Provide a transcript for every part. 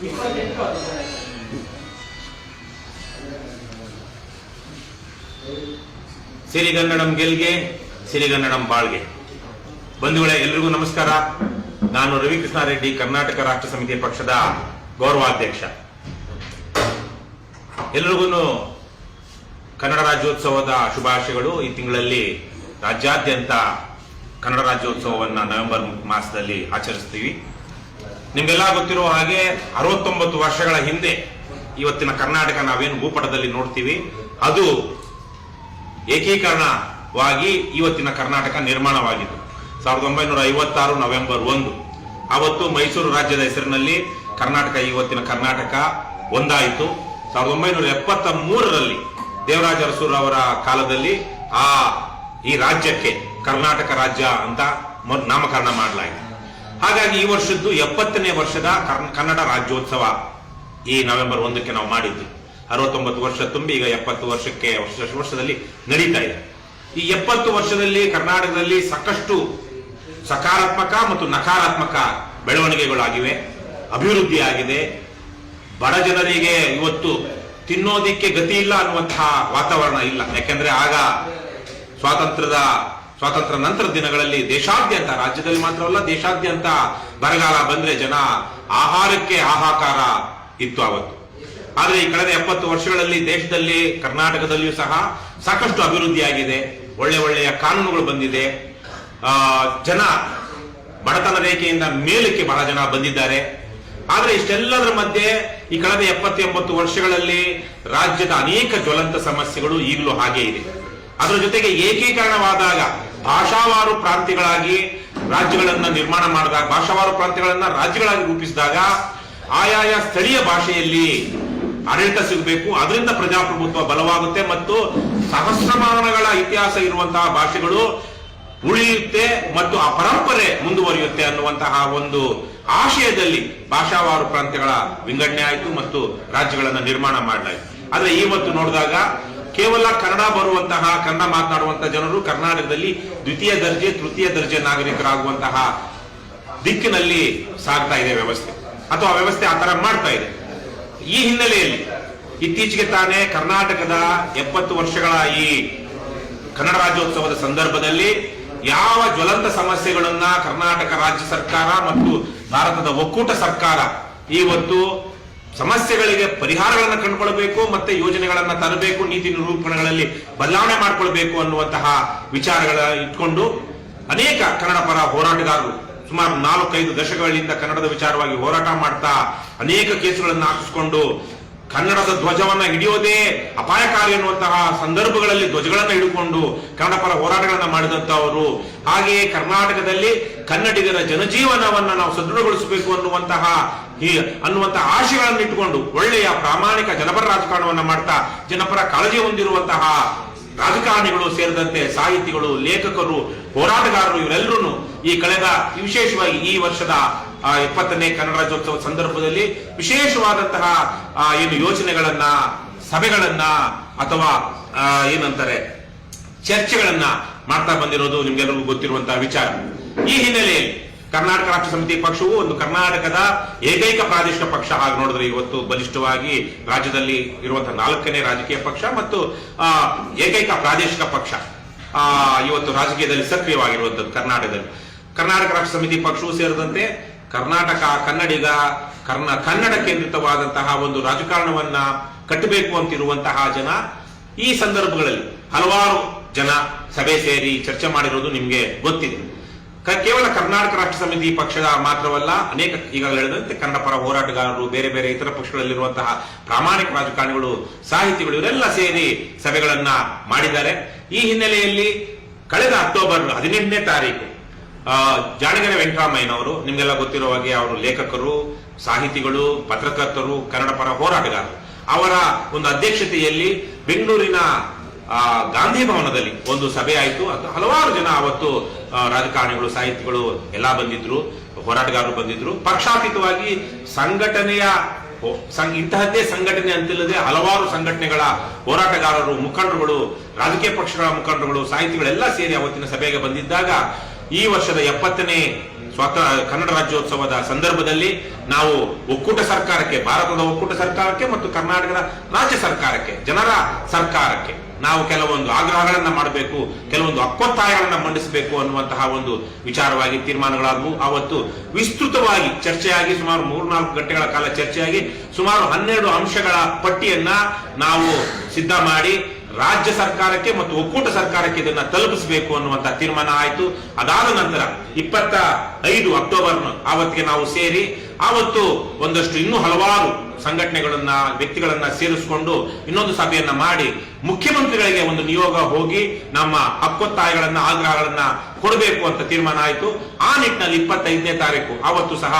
ಸಿರಿಗನ್ನಡಂ ಗೆಲ್ಗೆ, ಸಿರಿಗನ್ನಡಂ ಬಾಳ್ಗೆ. ಬಂಧುಗಳೇ, ಎಲ್ರಿಗೂ ನಮಸ್ಕಾರ. ನಾನು ರವಿಕೃಷ್ಣ ರೆಡ್ಡಿ ಕರ್ನಾಟಕ ರಾಷ್ಟ್ರ ಸಮಿತಿ ಪಕ್ಷದ ಗೌರವಾಧ್ಯಕ್ಷ. ಎಲ್ರಿಗೂ ಕನ್ನಡ ರಾಜ್ಯೋತ್ಸವದ ಶುಭಾಶಯಗಳು. ಈ ತಿಂಗಳಲ್ಲಿ ರಾಜ್ಯಾದ್ಯಂತ ಕನ್ನಡ ರಾಜ್ಯೋತ್ಸವವನ್ನು ನವೆಂಬರ್ ಮಾಸದಲ್ಲಿ ಆಚರಿಸ್ತೀವಿ. ನಿಮ್ಗೆಲ್ಲ ಗೊತ್ತಿರೋ ಹಾಗೆ ಅರವತ್ತೊಂಬತ್ತು ವರ್ಷಗಳ ಹಿಂದೆ ಇವತ್ತಿನ ಕರ್ನಾಟಕ ನಾವೇನು ಭೂಪಟದಲ್ಲಿ ನೋಡ್ತೀವಿ, ಅದು ಏಕೀಕರಣವಾಗಿ ಇವತ್ತಿನ ಕರ್ನಾಟಕ ನಿರ್ಮಾಣವಾಗಿತ್ತು. ಸಾವಿರದ ಒಂಬೈನೂರ ಐವತ್ತಾರು ನವೆಂಬರ್ ಒಂದು. ಅವತ್ತು ಮೈಸೂರು ರಾಜ್ಯದ ಹೆಸರಿನಲ್ಲಿ ಕರ್ನಾಟಕ, ಇವತ್ತಿನ ಕರ್ನಾಟಕ ಒಂದಾಯಿತು. ಸಾವಿರದ ಒಂಬೈನೂರ ಎಪ್ಪತ್ತ ಮೂರರಲ್ಲಿ ದೇವರಾಜ ಅರಸೂರು ಅವರ ಕಾಲದಲ್ಲಿ ಆ ಈ ರಾಜ್ಯಕ್ಕೆ ಕರ್ನಾಟಕ ರಾಜ್ಯ ಅಂತ ನಾಮಕರಣ ಮಾಡಲಾಯಿತು. ಹಾಗಾಗಿ ಈ ವರ್ಷದ್ದು ಎಪ್ಪತ್ತನೇ ವರ್ಷದ ಕನ್ನಡ ರಾಜ್ಯೋತ್ಸವ ಈ ನವೆಂಬರ್ ಒಂದಕ್ಕೆ ನಾವು ಮಾಡಿದ್ದು ಅರವತ್ತೊಂಬತ್ತು ವರ್ಷ ತುಂಬಿ ಈಗ ಎಪ್ಪತ್ತು ವರ್ಷಕ್ಕೆ ವರ್ಷ, ವರ್ಷದಲ್ಲಿ ನಡೀತಾ ಇದೆ. ಈ ಎಪ್ಪತ್ತು ವರ್ಷದಲ್ಲಿ ಕರ್ನಾಟಕದಲ್ಲಿ ಸಾಕಷ್ಟು ಸಕಾರಾತ್ಮಕ ಮತ್ತು ನಕಾರಾತ್ಮಕ ಬೆಳವಣಿಗೆಗಳಾಗಿವೆ ಅಭಿವೃದ್ಧಿ ಆಗಿದೆ ಬಡ ಜನರಿಗೆ ಇವತ್ತು ತಿನ್ನೋದಿಕ್ಕೆ ಗತಿ ಇಲ್ಲ ಅನ್ನುವಂತಹ ವಾತಾವರಣ ಇಲ್ಲ. ಯಾಕೆಂದ್ರೆ ಆಗ ಸ್ವಾತಂತ್ರ್ಯದ ಸ್ವಾತಂತ್ರ್ಯ ನಂತರದ ದಿನಗಳಲ್ಲಿ ದೇಶಾದ್ಯಂತ, ರಾಜ್ಯದಲ್ಲಿ ಮಾತ್ರವಲ್ಲ, ದೇಶಾದ್ಯಂತ ಬರಗಾಲ ಬಂದ್ರೆ ಜನ ಆಹಾರಕ್ಕೆ ಹಾಹಾಕಾರ ಇತ್ತು ಅವತ್ತು ಆದರೆ ಈ ಕಳೆದ ಎಪ್ಪತ್ತು ವರ್ಷಗಳಲ್ಲಿ ದೇಶದಲ್ಲಿ, ಕರ್ನಾಟಕದಲ್ಲಿಯೂ ಸಹ ಸಾಕಷ್ಟು ಅಭಿವೃದ್ಧಿಯಾಗಿದೆ ಒಳ್ಳೆ ಒಳ್ಳೆಯ ಕಾನೂನುಗಳು ಬಂದಿದೆ. ಜನ ಬಡತನ ರೇಖೆಯಿಂದ ಮೇಲಕ್ಕೆ ಬಹಳ ಜನ ಬಂದಿದ್ದಾರೆ. ಆದರೆ ಇಷ್ಟೆಲ್ಲದರ ಮಧ್ಯೆ ಈ ಕಳೆದ ಎಪ್ಪತ್ತೆಂಬತ್ತು ವರ್ಷಗಳಲ್ಲಿ ರಾಜ್ಯದ ಅನೇಕ ಜ್ವಲಂತ ಸಮಸ್ಯೆಗಳು ಈಗಲೂ ಹಾಗೆ ಇದೆ. ಅದರ ಜೊತೆಗೆ ಏಕೀಕರಣವಾದಾಗ ಭಾಷಾವಾರು ಪ್ರಾಂತ್ಯಗಳಾಗಿ ರಾಜ್ಯಗಳನ್ನ ನಿರ್ಮಾಣ ಮಾಡಿದಾಗ, ಭಾಷಾವಾರು ಪ್ರಾಂತ್ಯಗಳನ್ನ ರಾಜ್ಯಗಳಾಗಿ ರೂಪಿಸಿದಾಗ ಆಯಾಯ ಸ್ಥಳೀಯ ಭಾಷೆಯಲ್ಲಿ ಆಡಳಿತ ಸಿಗಬೇಕು. ಅದರಿಂದ ಪ್ರಜಾಪ್ರಭುತ್ವ ಬಲವಾಗುತ್ತೆ ಮತ್ತು ಸಹಸ್ರಮಾನಗಳ ಇತಿಹಾಸ ಇರುವಂತಹ ಭಾಷೆಗಳು ಉಳಿಯುತ್ತೆ ಮತ್ತು ಆ ಪರಂಪರೆ ಮುಂದುವರಿಯುತ್ತೆ ಅನ್ನುವಂತಹ ಒಂದು ಆಶಯದಲ್ಲಿ ಭಾಷಾವಾರು ಪ್ರಾಂತ್ಯಗಳ ವಿಂಗಡಣೆ ಆಯಿತು ಮತ್ತು ರಾಜ್ಯಗಳನ್ನ ನಿರ್ಮಾಣ ಮಾಡಲಾಯಿತು. ಆದರೆ ಇವತ್ತು ನೋಡಿದಾಗ ಕೇವಲ ಕನ್ನಡ ಬರುವಂತಹ, ಕನ್ನಡ ಮಾತನಾಡುವಂತಹ ಜನರು ಕರ್ನಾಟಕದಲ್ಲಿ ದ್ವಿತೀಯ ದರ್ಜೆ, ತೃತೀಯ ದರ್ಜೆ ನಾಗರಿಕರಾಗುವಂತಹ ದಿಕ್ಕಿನಲ್ಲಿ ಸಾಗ್ತಾ ಇದೆ ವ್ಯವಸ್ಥೆ. ಅಥವಾ ವ್ಯವಸ್ಥೆ ಆ ತರ ಮಾಡ್ತಾ ಇದೆ. ಈ ಹಿನ್ನೆಲೆಯಲ್ಲಿ ಇತ್ತೀಚೆಗೆ ತಾನೇ ಕರ್ನಾಟಕದ ಎಪ್ಪತ್ತು ವರ್ಷಗಳ ಈ ಕನ್ನಡ ರಾಜ್ಯೋತ್ಸವದ ಸಂದರ್ಭದಲ್ಲಿ ಯಾವ ಜ್ವಲಂತ ಸಮಸ್ಯೆಗಳನ್ನ ಕರ್ನಾಟಕ ರಾಜ್ಯ ಸರ್ಕಾರ ಮತ್ತು ಭಾರತದ ಒಕ್ಕೂಟ ಸರ್ಕಾರ ಇವತ್ತು ಸಮಸ್ಯೆಗಳಿಗೆ ಪರಿಹಾರಗಳನ್ನು ಕಂಡುಕೊಳ್ಬೇಕು ಮತ್ತೆ ಯೋಜನೆಗಳನ್ನ ತರಬೇಕು, ನೀತಿ ನಿರೂಪಣೆಗಳಲ್ಲಿ ಬದಲಾವಣೆ ಮಾಡಿಕೊಳ್ಬೇಕು ಅನ್ನುವಂತಹ ವಿಚಾರಗಳ ಇಟ್ಕೊಂಡು ಅನೇಕ ಕನ್ನಡ ಪರ ಹೋರಾಟಗಾರರು ಸುಮಾರು ನಾಲ್ಕೈದು ದಶಕಗಳಿಂದ ಕನ್ನಡದ ವಿಚಾರವಾಗಿ ಹೋರಾಟ ಮಾಡ್ತಾ ಅನೇಕ ಕೇಸುಗಳನ್ನು ಹಾಕಿಸಿಕೊಂಡು ಕನ್ನಡದ ಧ್ವಜವನ್ನ ಹಿಡಿಯೋದೇ ಅಪಾಯಕಾರಿ ಅನ್ನುವಂತಹ ಸಂದರ್ಭಗಳಲ್ಲಿ ಧ್ವಜಗಳನ್ನ ಹಿಡಿದುಕೊಂಡು ಕನ್ನಡ ಪರ ಹೋರಾಟಗಳನ್ನ ಮಾಡಿದಂತವರು ಹಾಗೆಯೇ ಕರ್ನಾಟಕದಲ್ಲಿ ಕನ್ನಡಿಗರ ಜನಜೀವನವನ್ನ ನಾವು ಸದೃಢಗೊಳಿಸಬೇಕು ಅನ್ನುವಂತಹ ಈ ಅನ್ನುವಂತಹ ಆಶಯಗಳನ್ನು ಇಟ್ಟುಕೊಂಡು ಒಳ್ಳೆಯ ಪ್ರಾಮಾಣಿಕ ಜನಪರ ರಾಜಕಾರಣವನ್ನು ಮಾಡ್ತಾ ಜನಪರ ಕಾಳಜಿ ಹೊಂದಿರುವಂತಹ ರಾಜಕಾರಣಿಗಳು ಸೇರಿದಂತೆ ಸಾಹಿತಿಗಳು ಲೇಖಕರು ಹೋರಾಟಗಾರರು ಇವರೆಲ್ಲರೂ ಈ ಕಳೆದ ವಿಶೇಷವಾಗಿ ಈ ವರ್ಷದ ಆ, ಎಪ್ಪತ್ತನೇ ಕನ್ನಡ ರಾಜ್ಯೋತ್ಸವ ಸಂದರ್ಭದಲ್ಲಿ ವಿಶೇಷವಾದಂತಹ ಏನು ಯೋಚನೆಗಳನ್ನ ಸಭೆಗಳನ್ನ ಅಥವಾ ಏನಂತಾರೆ ಚರ್ಚೆಗಳನ್ನ ಮಾಡ್ತಾ ಬಂದಿರೋದು ನಿಮ್ಗೆಲ್ಲರಿಗೂ ಗೊತ್ತಿರುವಂತಹ ವಿಚಾರ. ಈ ಹಿನ್ನೆಲೆಯಲ್ಲಿ ಕರ್ನಾಟಕ ರಾಷ್ಟ್ರ ಸಮಿತಿ ಪಕ್ಷವು ಒಂದು ಕರ್ನಾಟಕದ ಏಕೈಕ ಪ್ರಾದೇಶಿಕ ಪಕ್ಷ ಹಾಗೆ ನೋಡಿದ್ರೆ ಇವತ್ತು ಬಲಿಷ್ಠವಾಗಿ ರಾಜ್ಯದಲ್ಲಿ ಇರುವಂತಹ ನಾಲ್ಕನೇ ರಾಜಕೀಯ ಪಕ್ಷ ಮತ್ತು ಏಕೈಕ ಪ್ರಾದೇಶಿಕ ಪಕ್ಷ ಆ, ಇವತ್ತು ರಾಜಕೀಯದಲ್ಲಿ ಸಕ್ರಿಯವಾಗಿರುವಂತದ್ದು ಕರ್ನಾಟಕದಲ್ಲಿ. ಕರ್ನಾಟಕ ರಾಷ್ಟ್ರ ಸಮಿತಿ ಪಕ್ಷವೂ ಸೇರಿದಂತೆ ಕರ್ನಾಟಕ ಕನ್ನಡಿಗ ಕರ್ನ ಕನ್ನಡ ಕೇಂದ್ರಿತವಾದಂತಹ ಒಂದು ರಾಜಕಾರಣವನ್ನ ಕಟ್ಟಬೇಕು ಅಂತಿರುವಂತಹ ಜನ ಈ ಸಂದರ್ಭಗಳಲ್ಲಿ ಹಲವಾರು ಜನ ಸಭೆ ಸೇರಿ ಚರ್ಚೆ ಮಾಡಿರೋದು ನಿಮ್ಗೆ ಗೊತ್ತಿದೆ. ಕೇವಲ ಕರ್ನಾಟಕ ರಾಷ್ಟ್ರ ಸಮಿತಿ ಪಕ್ಷದ ಮಾತ್ರವಲ್ಲ, ಅನೇಕ ಈಗಾಗಲೇ ಹೇಳಿದಂತೆ ಕನ್ನಡ ಪರ ಹೋರಾಟಗಾರರು, ಬೇರೆ ಬೇರೆ ಇತರ ಪಕ್ಷಗಳಲ್ಲಿರುವಂತಹ ಪ್ರಾಮಾಣಿಕ ರಾಜಕಾರಣಿಗಳು, ಸಾಹಿತಿಗಳು, ಇವರೆಲ್ಲ ಸೇರಿ ಸಭೆಗಳನ್ನ ಮಾಡಿದ್ದಾರೆ. ಈ ಹಿನ್ನೆಲೆಯಲ್ಲಿ ಕಳೆದ ಅಕ್ಟೋಬರ್ ಹದಿನೆಂಟನೇ ತಾರೀಕು ಜಾಣಗೆರೆ ವೆಂಕಟರಾಮಯ್ಯನವರು, ನಿಮಗೆಲ್ಲ ಗೊತ್ತಿರುವ ಹಾಗೆ ಅವರು ಲೇಖಕರು, ಸಾಹಿತಿಗಳು, ಪತ್ರಕರ್ತರು, ಕನ್ನಡ ಪರ ಹೋರಾಟಗಾರರು. ಅವರ ಒಂದು ಅಧ್ಯಕ್ಷತೆಯಲ್ಲಿ ಬೆಂಗಳೂರಿನ ಆ, ಗಾಂಧಿ ಭವನದಲ್ಲಿ ಒಂದು ಸಭೆ ಆಯಿತು. ಅದು ಹಲವಾರು ಜನ ಅವತ್ತು ರಾಜಕಾರಣಿಗಳು ಸಾಹಿತಿಗಳು ಎಲ್ಲ ಬಂದಿದ್ರು ಹೋರಾಟಗಾರರು ಬಂದಿದ್ರು. ಪಕ್ಷಾತೀತವಾಗಿ ಸಂಘಟನೆಯ ಇಂತಹದ್ದೇ ಸಂಘಟನೆ ಅಂತಿಲ್ಲದೆ ಹಲವಾರು ಸಂಘಟನೆಗಳ ಹೋರಾಟಗಾರರು ಮುಖಂಡರುಗಳು ರಾಜಕೀಯ ಪಕ್ಷಗಳ ಮುಖಂಡರುಗಳು ಸಾಹಿತಿಗಳೆಲ್ಲ ಸೇರಿ ಅವತ್ತಿನ ಸಭೆಗೆ ಬಂದಿದ್ದಾಗ ಈ ವರ್ಷದ ಎಪ್ಪತ್ತನೇ ಸ್ವಾತ ಕನ್ನಡ ರಾಜ್ಯೋತ್ಸವದ ಸಂದರ್ಭದಲ್ಲಿ ನಾವು ಒಕ್ಕೂಟ ಸರ್ಕಾರಕ್ಕೆ ಭಾರತದ ಒಕ್ಕೂಟ ಸರ್ಕಾರಕ್ಕೆ ಮತ್ತು ಕರ್ನಾಟಕದ ರಾಜ್ಯ ಸರ್ಕಾರಕ್ಕೆ ಜನರ ಸರ್ಕಾರಕ್ಕೆ ನಾವು ಕೆಲವೊಂದು ಆಗ್ರಹಗಳನ್ನು ಮಾಡಬೇಕು, ಕೆಲವೊಂದು ಅಕ್ಕೊತ್ತಾಯಗಳನ್ನು ಮಂಡಿಸಬೇಕು ಅನ್ನುವಂತಹ ಒಂದು ವಿಚಾರವಾಗಿ ತೀರ್ಮಾನಗಳಾದವು. ಅವತ್ತು ವಿಸ್ತೃತವಾಗಿ ಚರ್ಚೆಯಾಗಿ ಸುಮಾರು ಮೂರ್ನಾಲ್ಕು ಗಂಟೆಗಳ ಕಾಲ ಚರ್ಚೆಯಾಗಿ ಸುಮಾರು ಹನ್ನೆರಡು ಅಂಶಗಳ ಪಟ್ಟಿಯನ್ನ ನಾವು ಸಿದ್ಧ ಮಾಡಿ ರಾಜ್ಯ ಸರ್ಕಾರಕ್ಕೆ ಮತ್ತು ಒಕ್ಕೂಟ ಸರ್ಕಾರಕ್ಕೆ ಇದನ್ನ ತಲುಪಿಸಬೇಕು ಅನ್ನುವಂತಹ ತೀರ್ಮಾನ ಆಯಿತು. ಅದಾದ ನಂತರ ಇಪ್ಪತ್ತ ಐದು ಅಕ್ಟೋಬರ್ ಆವತ್ತಿಗೆ ನಾವು ಸೇರಿ ಆವತ್ತು ಒಂದಷ್ಟು ಇನ್ನೂ ಹಲವಾರು ಸಂಘಟನೆಗಳನ್ನ, ವ್ಯಕ್ತಿಗಳನ್ನ ಸೇರಿಸಿಕೊಂಡು ಇನ್ನೊಂದು ಸಭೆಯನ್ನ ಮಾಡಿ ಮುಖ್ಯಮಂತ್ರಿಗಳಿಗೆ ಒಂದು ನಿಯೋಗ ಹೋಗಿ ನಮ್ಮ ಹಕ್ಕೊತ್ತಾಯಗಳನ್ನ, ಆಗ್ರಹಗಳನ್ನ ಕೊಡಬೇಕು ಅಂತ ತೀರ್ಮಾನ ಆಯಿತು. ಆ ನಿಟ್ಟಿನಲ್ಲಿ ಇಪ್ಪತ್ತೈದನೇ ತಾರೀಕು, ಆವತ್ತು ಸಹ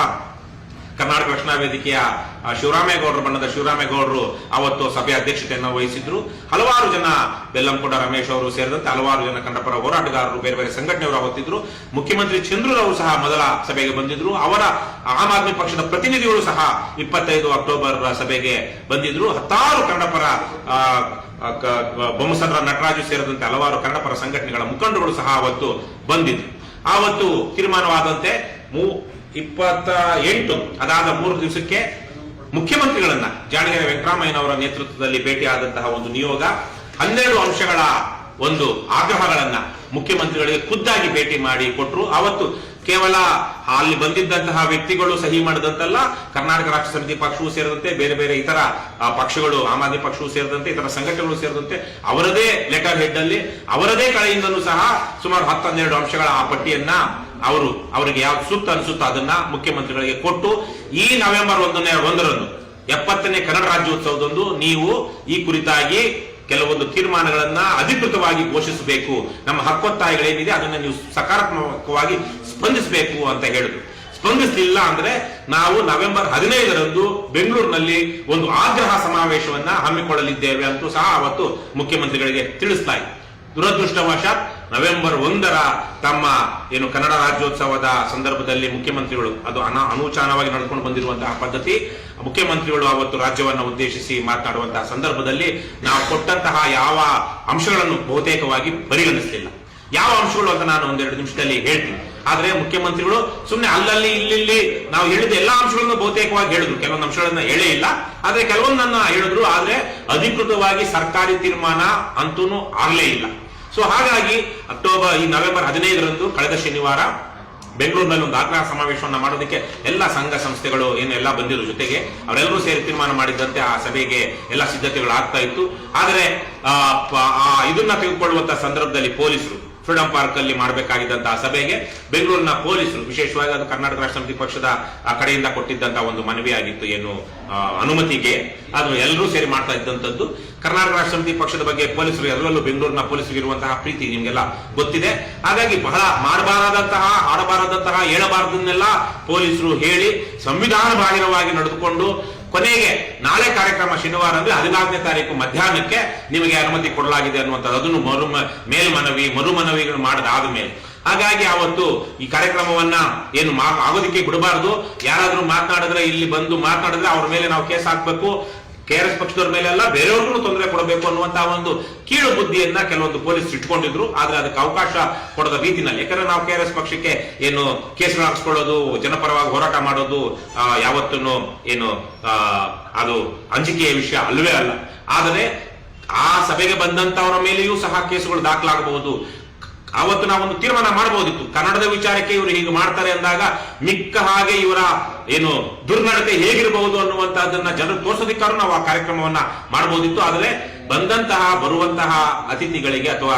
ಕರ್ನಾಟಕ ರಕ್ಷಣಾ ವೇದಿಕೆಯ ಶಿವರಾಮೇಗೌಡರು ಬಣ್ಣದ ಶಿವರಾಮೇಗೌಡರು ಅವತ್ತು ಸಭೆಯ ಅಧ್ಯಕ್ಷತೆಯನ್ನು ವಹಿಸಿದ್ರು. ಹಲವಾರು ಜನ ಬೆಲ್ಲಂಕೋಟ ರಮೇಶ್ ಅವರು ಸೇರಿದಂತೆ ಹಲವಾರು ಜನ ಕನ್ನಡಪರ ಹೋರಾಟಗಾರರು ಬೇರೆ ಬೇರೆ ಸಂಘಟನೆಯವರು ಅವತ್ತಿದ್ರು ಮುಖ್ಯಮಂತ್ರಿ ಚಂದ್ರರವರು ಸಹ ಮೊದಲ ಸಭೆಗೆ ಬಂದಿದ್ರು. ಅವರ ಆಮ್ ಆದ್ಮಿ ಪಕ್ಷದ ಪ್ರತಿನಿಧಿಗಳು ಸಹ ಇಪ್ಪತ್ತೈದು ಅಕ್ಟೋಬರ್ ಸಭೆಗೆ ಬಂದಿದ್ರು. ಹತ್ತಾರು ಕನ್ನಡಪರ ಬೊಮ್ಮಸಂದ್ರ ನಟರಾಜು ಸೇರಿದಂತೆ ಹಲವಾರು ಕನ್ನಡಪರ ಸಂಘಟನೆಗಳ ಮುಖಂಡರುಗಳು ಸಹ ಅವತ್ತು ಬಂದಿದ್ರು. ಆವತ್ತು ತೀರ್ಮಾನವಾದಂತೆ ಇಪ್ಪತ್ತ ಎಂಟು ಅದಾದ ಮೂರು ದಿವಸಕ್ಕೆ ಮುಖ್ಯಮಂತ್ರಿಗಳನ್ನ ಜಾಣಗೆರೆ ವೆಂಕಟರಾಮಯ್ಯನವರ ನೇತೃತ್ವದಲ್ಲಿ ಭೇಟಿಯಾದಂತಹ ಒಂದು ನಿಯೋಗ, ಹನ್ನೆರಡು ಅಂಶಗಳ ಒಂದು ಆಗ್ರಹಗಳನ್ನ ಮುಖ್ಯಮಂತ್ರಿಗಳಿಗೆ ಖುದ್ದಾಗಿ ಭೇಟಿ ಮಾಡಿ ಕೊಟ್ಟರು ಅವತ್ತು ಕೇವಲ ಅಲ್ಲಿ ಬಂದಿದ್ದಂತಹ ವ್ಯಕ್ತಿಗಳು ಸಹಿ ಮಾಡಿದಂತಲ್ಲ, ಕರ್ನಾಟಕ ರಾಷ್ಟ್ರ ಸಮಿತಿ ಪಕ್ಷವೂ ಸೇರಿದಂತೆ ಬೇರೆ ಬೇರೆ ಇತರ ಪಕ್ಷಗಳು, ಆಮ್ ಆದ್ಮಿ ಪಕ್ಷವೂ ಸೇರಿದಂತೆ, ಇತರ ಸಂಘಟನೆಗಳು ಸೇರಿದಂತೆ ಅವರದೇ ಲೆಟರ್ ಹೆಡ್ ಅಲ್ಲಿ ಅವರದೇ ಕಡೆಯಿಂದಲೂ ಸಹ ಸುಮಾರು ಹತ್ತನ್ನೆರಡು ಅಂಶಗಳ ಆ ಪಟ್ಟಿಯನ್ನ ಅವರು ಅವರಿಗೆ ಯಾವ್ದು ಸೂಕ್ತ ಅನಿಸುತ್ತೋ ಅದನ್ನ ಮುಖ್ಯಮಂತ್ರಿಗಳಿಗೆ ಕೊಟ್ಟು ಈ ನವೆಂಬರ್ ಒಂದನೇ, ಒಂದರಂದು, ಎಪ್ಪತ್ತನೇ ಕನ್ನಡ ರಾಜ್ಯೋತ್ಸವದಂದು ನೀವು ಈ ಕುರಿತಾಗಿ ಕೆಲವೊಂದು ತೀರ್ಮಾನಗಳನ್ನ ಅಧಿಕೃತವಾಗಿ ಘೋಷಿಸಬೇಕು. ನಮ್ಮ ಹಕ್ಕೊತ್ತಾಯಗಳೇನಿದೆ ಅದನ್ನ ನೀವು ಸಕಾರಾತ್ಮಕವಾಗಿ ಸ್ಪಂದಿಸಬೇಕು ಅಂತ ಹೇಳಿದ್ರು. ಸ್ಪಂದಿಸಲಿಲ್ಲ ಅಂದ್ರೆ ನಾವು ನವೆಂಬರ್ ಹದಿನೈದರಂದು ಬೆಂಗಳೂರಿನಲ್ಲಿ ಒಂದು ಆಗ್ರಹ ಸಮಾವೇಶವನ್ನ ಹಮ್ಮಿಕೊಳ್ಳಲಿದ್ದೇವೆ ಅಂತೂ ಸಹ ಅವತ್ತು ಮುಖ್ಯಮಂತ್ರಿಗಳಿಗೆ ತಿಳಿಸ್ತಾ ಇತ್ತು ದುರದೃಷ್ಟವಶಾತ್ ನವೆಂಬರ್ ಒಂದರ ತಮ್ಮ ಏನು ಕನ್ನಡ ರಾಜ್ಯೋತ್ಸವದ ಸಂದರ್ಭದಲ್ಲಿ ಮುಖ್ಯಮಂತ್ರಿಗಳು, ಅದು ಅನ ಅನುಚಾನವಾಗಿ ನಡೆದುಕೊಂಡು ಬಂದಿರುವಂತಹ ಪದ್ಧತಿ, ಮುಖ್ಯಮಂತ್ರಿಗಳು ಅವತ್ತು ರಾಜ್ಯವನ್ನ ಉದ್ದೇಶಿಸಿ ಮಾತನಾಡುವಂತಹ ಸಂದರ್ಭದಲ್ಲಿ ನಾವು ಕೊಟ್ಟಂತಹ ಯಾವ ಅಂಶಗಳನ್ನು ಬಹುತೇಕವಾಗಿ ಪರಿಗಣಿಸಲಿಲ್ಲ. ಯಾವ ಅಂಶಗಳು ಅಂತ ನಾನು ಒಂದೆರಡು ನಿಮಿಷದಲ್ಲಿ ಹೇಳ್ತೀನಿ. ಆದ್ರೆ ಮುಖ್ಯಮಂತ್ರಿಗಳು ಸುಮ್ಮನೆ ಅಲ್ಲಲ್ಲಿ ಇಲ್ಲಿ ನಾವು ಹೇಳಿದ ಎಲ್ಲಾ ಅಂಶಗಳನ್ನು ಬಹುತೇಕವಾಗಿ ಹೇಳಿದ್ರು. ಕೆಲವೊಂದು ಅಂಶಗಳನ್ನ ಹೇಳೇ ಇಲ್ಲ. ಆದ್ರೆ ಕೆಲವೊಂದನ್ನ ಹೇಳಿದ್ರು. ಆದ್ರೆ ಅಧಿಕೃತವಾಗಿ ಸರ್ಕಾರಿ ತೀರ್ಮಾನ ಅಂತೂ ಆಗ್ಲೇ ಇಲ್ಲ. ಸೊ ಹಾಗಾಗಿ ಅಕ್ಟೋಬರ್ ಈ ನವೆಂಬರ್ ಹದಿನೈದರಂದು ಕಳೆದ ಶನಿವಾರ ಬೆಂಗಳೂರಿನಲ್ಲಿ ಒಂದು ಆಗ್ರಹ ಸಮಾವೇಶವನ್ನ ಮಾಡೋದಕ್ಕೆ ಎಲ್ಲ ಸಂಘ ಸಂಸ್ಥೆಗಳು ಏನು ಎಲ್ಲ ಬಂದಿರೋ ಜೊತೆಗೆ, ಅವರೆಲ್ಲರೂ ಸೇರಿ ತೀರ್ಮಾನ ಮಾಡಿದ್ದಂತೆ ಆ ಸಭೆಗೆ ಎಲ್ಲ ಸಿದ್ಧತೆಗಳು ಆಗ್ತಾ ಇತ್ತು. ಆದರೆ ಇದನ್ನ ತೆಗೆದುಕೊಳ್ಳುವಂತ ಸಂದರ್ಭದಲ್ಲಿ ಪೊಲೀಸರು ಫ್ರೀಡಂ ಪಾರ್ಕ್ ಅಲ್ಲಿ ಮಾಡಬೇಕಾಗಿದ್ದಂತಹ ಸಭೆಗೆ ಬೆಂಗಳೂರಿನ ಪೊಲೀಸರು, ವಿಶೇಷವಾಗಿ ಅದು ಕರ್ನಾಟಕ ರಾಷ್ಟ್ರ ಸಮಿತಿ ಪಕ್ಷದ ಕಡೆಯಿಂದ ಕೊಟ್ಟಿದ್ದಂತಹ ಒಂದು ಮನವಿ ಆಗಿತ್ತು ಏನು ಅನುಮತಿಗೆ. ಅದು ಎಲ್ಲರೂ ಸೇರಿ ಮಾಡ್ತಾ ಇದ್ದಂಥದ್ದು ಕರ್ನಾಟಕ ರಾಷ್ಟ್ರ ಸಮಿತಿ ಪಕ್ಷದ ಬಗ್ಗೆ ಪೊಲೀಸರು ಎಲ್ಲರಲ್ಲೂ ಬೆಂಗಳೂರಿನ ಪೊಲೀಸರಿಗೆ ಇರುವಂತಹ ಪ್ರೀತಿ ನಿಮಗೆಲ್ಲ ಗೊತ್ತಿದೆ. ಹಾಗಾಗಿ ಬಹಳ ಮಾಡಬಾರದಂತಹ, ಆಡಬಾರದಂತಹ, ಹೇಳಬಾರದನ್ನೆಲ್ಲ ಪೊಲೀಸರು ಹೇಳಿ, ಸಂವಿಧಾನ ಬಾಹಿರವಾಗಿ ನಡೆದುಕೊಂಡು ಕೊನೆಗೆ ನಾಳೆ ಕಾರ್ಯಕ್ರಮ ಶನಿವಾರ ಅಂದ್ರೆ ಹದಿನಾಲ್ಕನೇ ತಾರೀಕು ಮಧ್ಯಾಹ್ನಕ್ಕೆ ನಿಮಗೆ ಅನುಮತಿ ಕೊಡಲಾಗಿದೆ ಅನ್ನುವಂಥದ್ದು. ಅದನ್ನು ಮರು ಮೇಲ್ಮನವಿ, ಮರುಮನವಿಗಳು ಮಾಡದಾದ ಮೇಲೆ. ಹಾಗಾಗಿ ಅವತ್ತು ಈ ಕಾರ್ಯಕ್ರಮವನ್ನ ಏನು ಆಗೋದಕ್ಕೆ ಬಿಡಬಾರದು. ಯಾರಾದ್ರೂ ಮಾತನಾಡಿದ್ರೆ, ಇಲ್ಲಿ ಬಂದು ಮಾತನಾಡಿದ್ರೆ ಅವ್ರ ಮೇಲೆ ನಾವು ಕೇಸ್ ಹಾಕ್ಬೇಕು. ಕೆ ಆರ್ ಎಸ್ ಪಕ್ಷದವ್ರ ಮೇಲೆಲ್ಲ ಬೇರೆಯವ್ರಿಗೂ ತೊಂದರೆ ಕೊಡಬೇಕು ಅನ್ನುವಂತಹ ಒಂದು ಕೀಳು ಬುದ್ಧಿಯನ್ನ ಕೆಲವೊಂದು ಪೊಲೀಸ್ ಇಟ್ಕೊಂಡಿದ್ರು. ಆದ್ರೆ ಅದಕ್ಕೆ ಅವಕಾಶ ಕೊಡದ ರೀತಿನಲ್ಲಿ ಯಾಕಂದ್ರೆ ನಾವು ಕೆ ಆರ್ ಎಸ್ ಪಕ್ಷಕ್ಕೆ ಏನು ಕೇಸನ್ನು ಹಾಕ್ಸ್ಕೊಳ್ಳೋದು, ಜನಪರವಾಗಿ ಹೋರಾಟ ಮಾಡೋದು ಯಾವತ್ತೂ ಏನು ಅದು ಅಂಜಿಕೆಯ ವಿಷಯ ಅಲ್ಲವೇ ಅಲ್ಲ. ಆದರೆ ಆ ಸಭೆಗೆ ಬಂದಂತವರ ಮೇಲೆಯೂ ಸಹ ಕೇಸುಗಳು ದಾಖಲಾಗಬಹುದು. ಅವತ್ತು ನಾವೊಂದು ತೀರ್ಮಾನ ಮಾಡಬಹುದಿತ್ತು. ಕನ್ನಡದ ವಿಚಾರಕ್ಕೆ ಇವರು ಹೀಗೆ ಮಾಡ್ತಾರೆ ಅಂದಾಗ ಮಿಕ್ಕ ಹಾಗೆ ಇವರ ಏನು ದುರ್ನಡತೆ ಹೇಗಿರಬಹುದು ಅನ್ನುವಂತಹದನ್ನ ಜನರು ತೋರಿಸೋದಿಕ್ಕಾರು ನಾವು ಆ ಕಾರ್ಯಕ್ರಮವನ್ನ ಮಾಡಬಹುದಿತ್ತು. ಆದರೆ ಬಂದಂತಹ, ಬರುವಂತಹ ಅತಿಥಿಗಳಿಗೆ ಅಥವಾ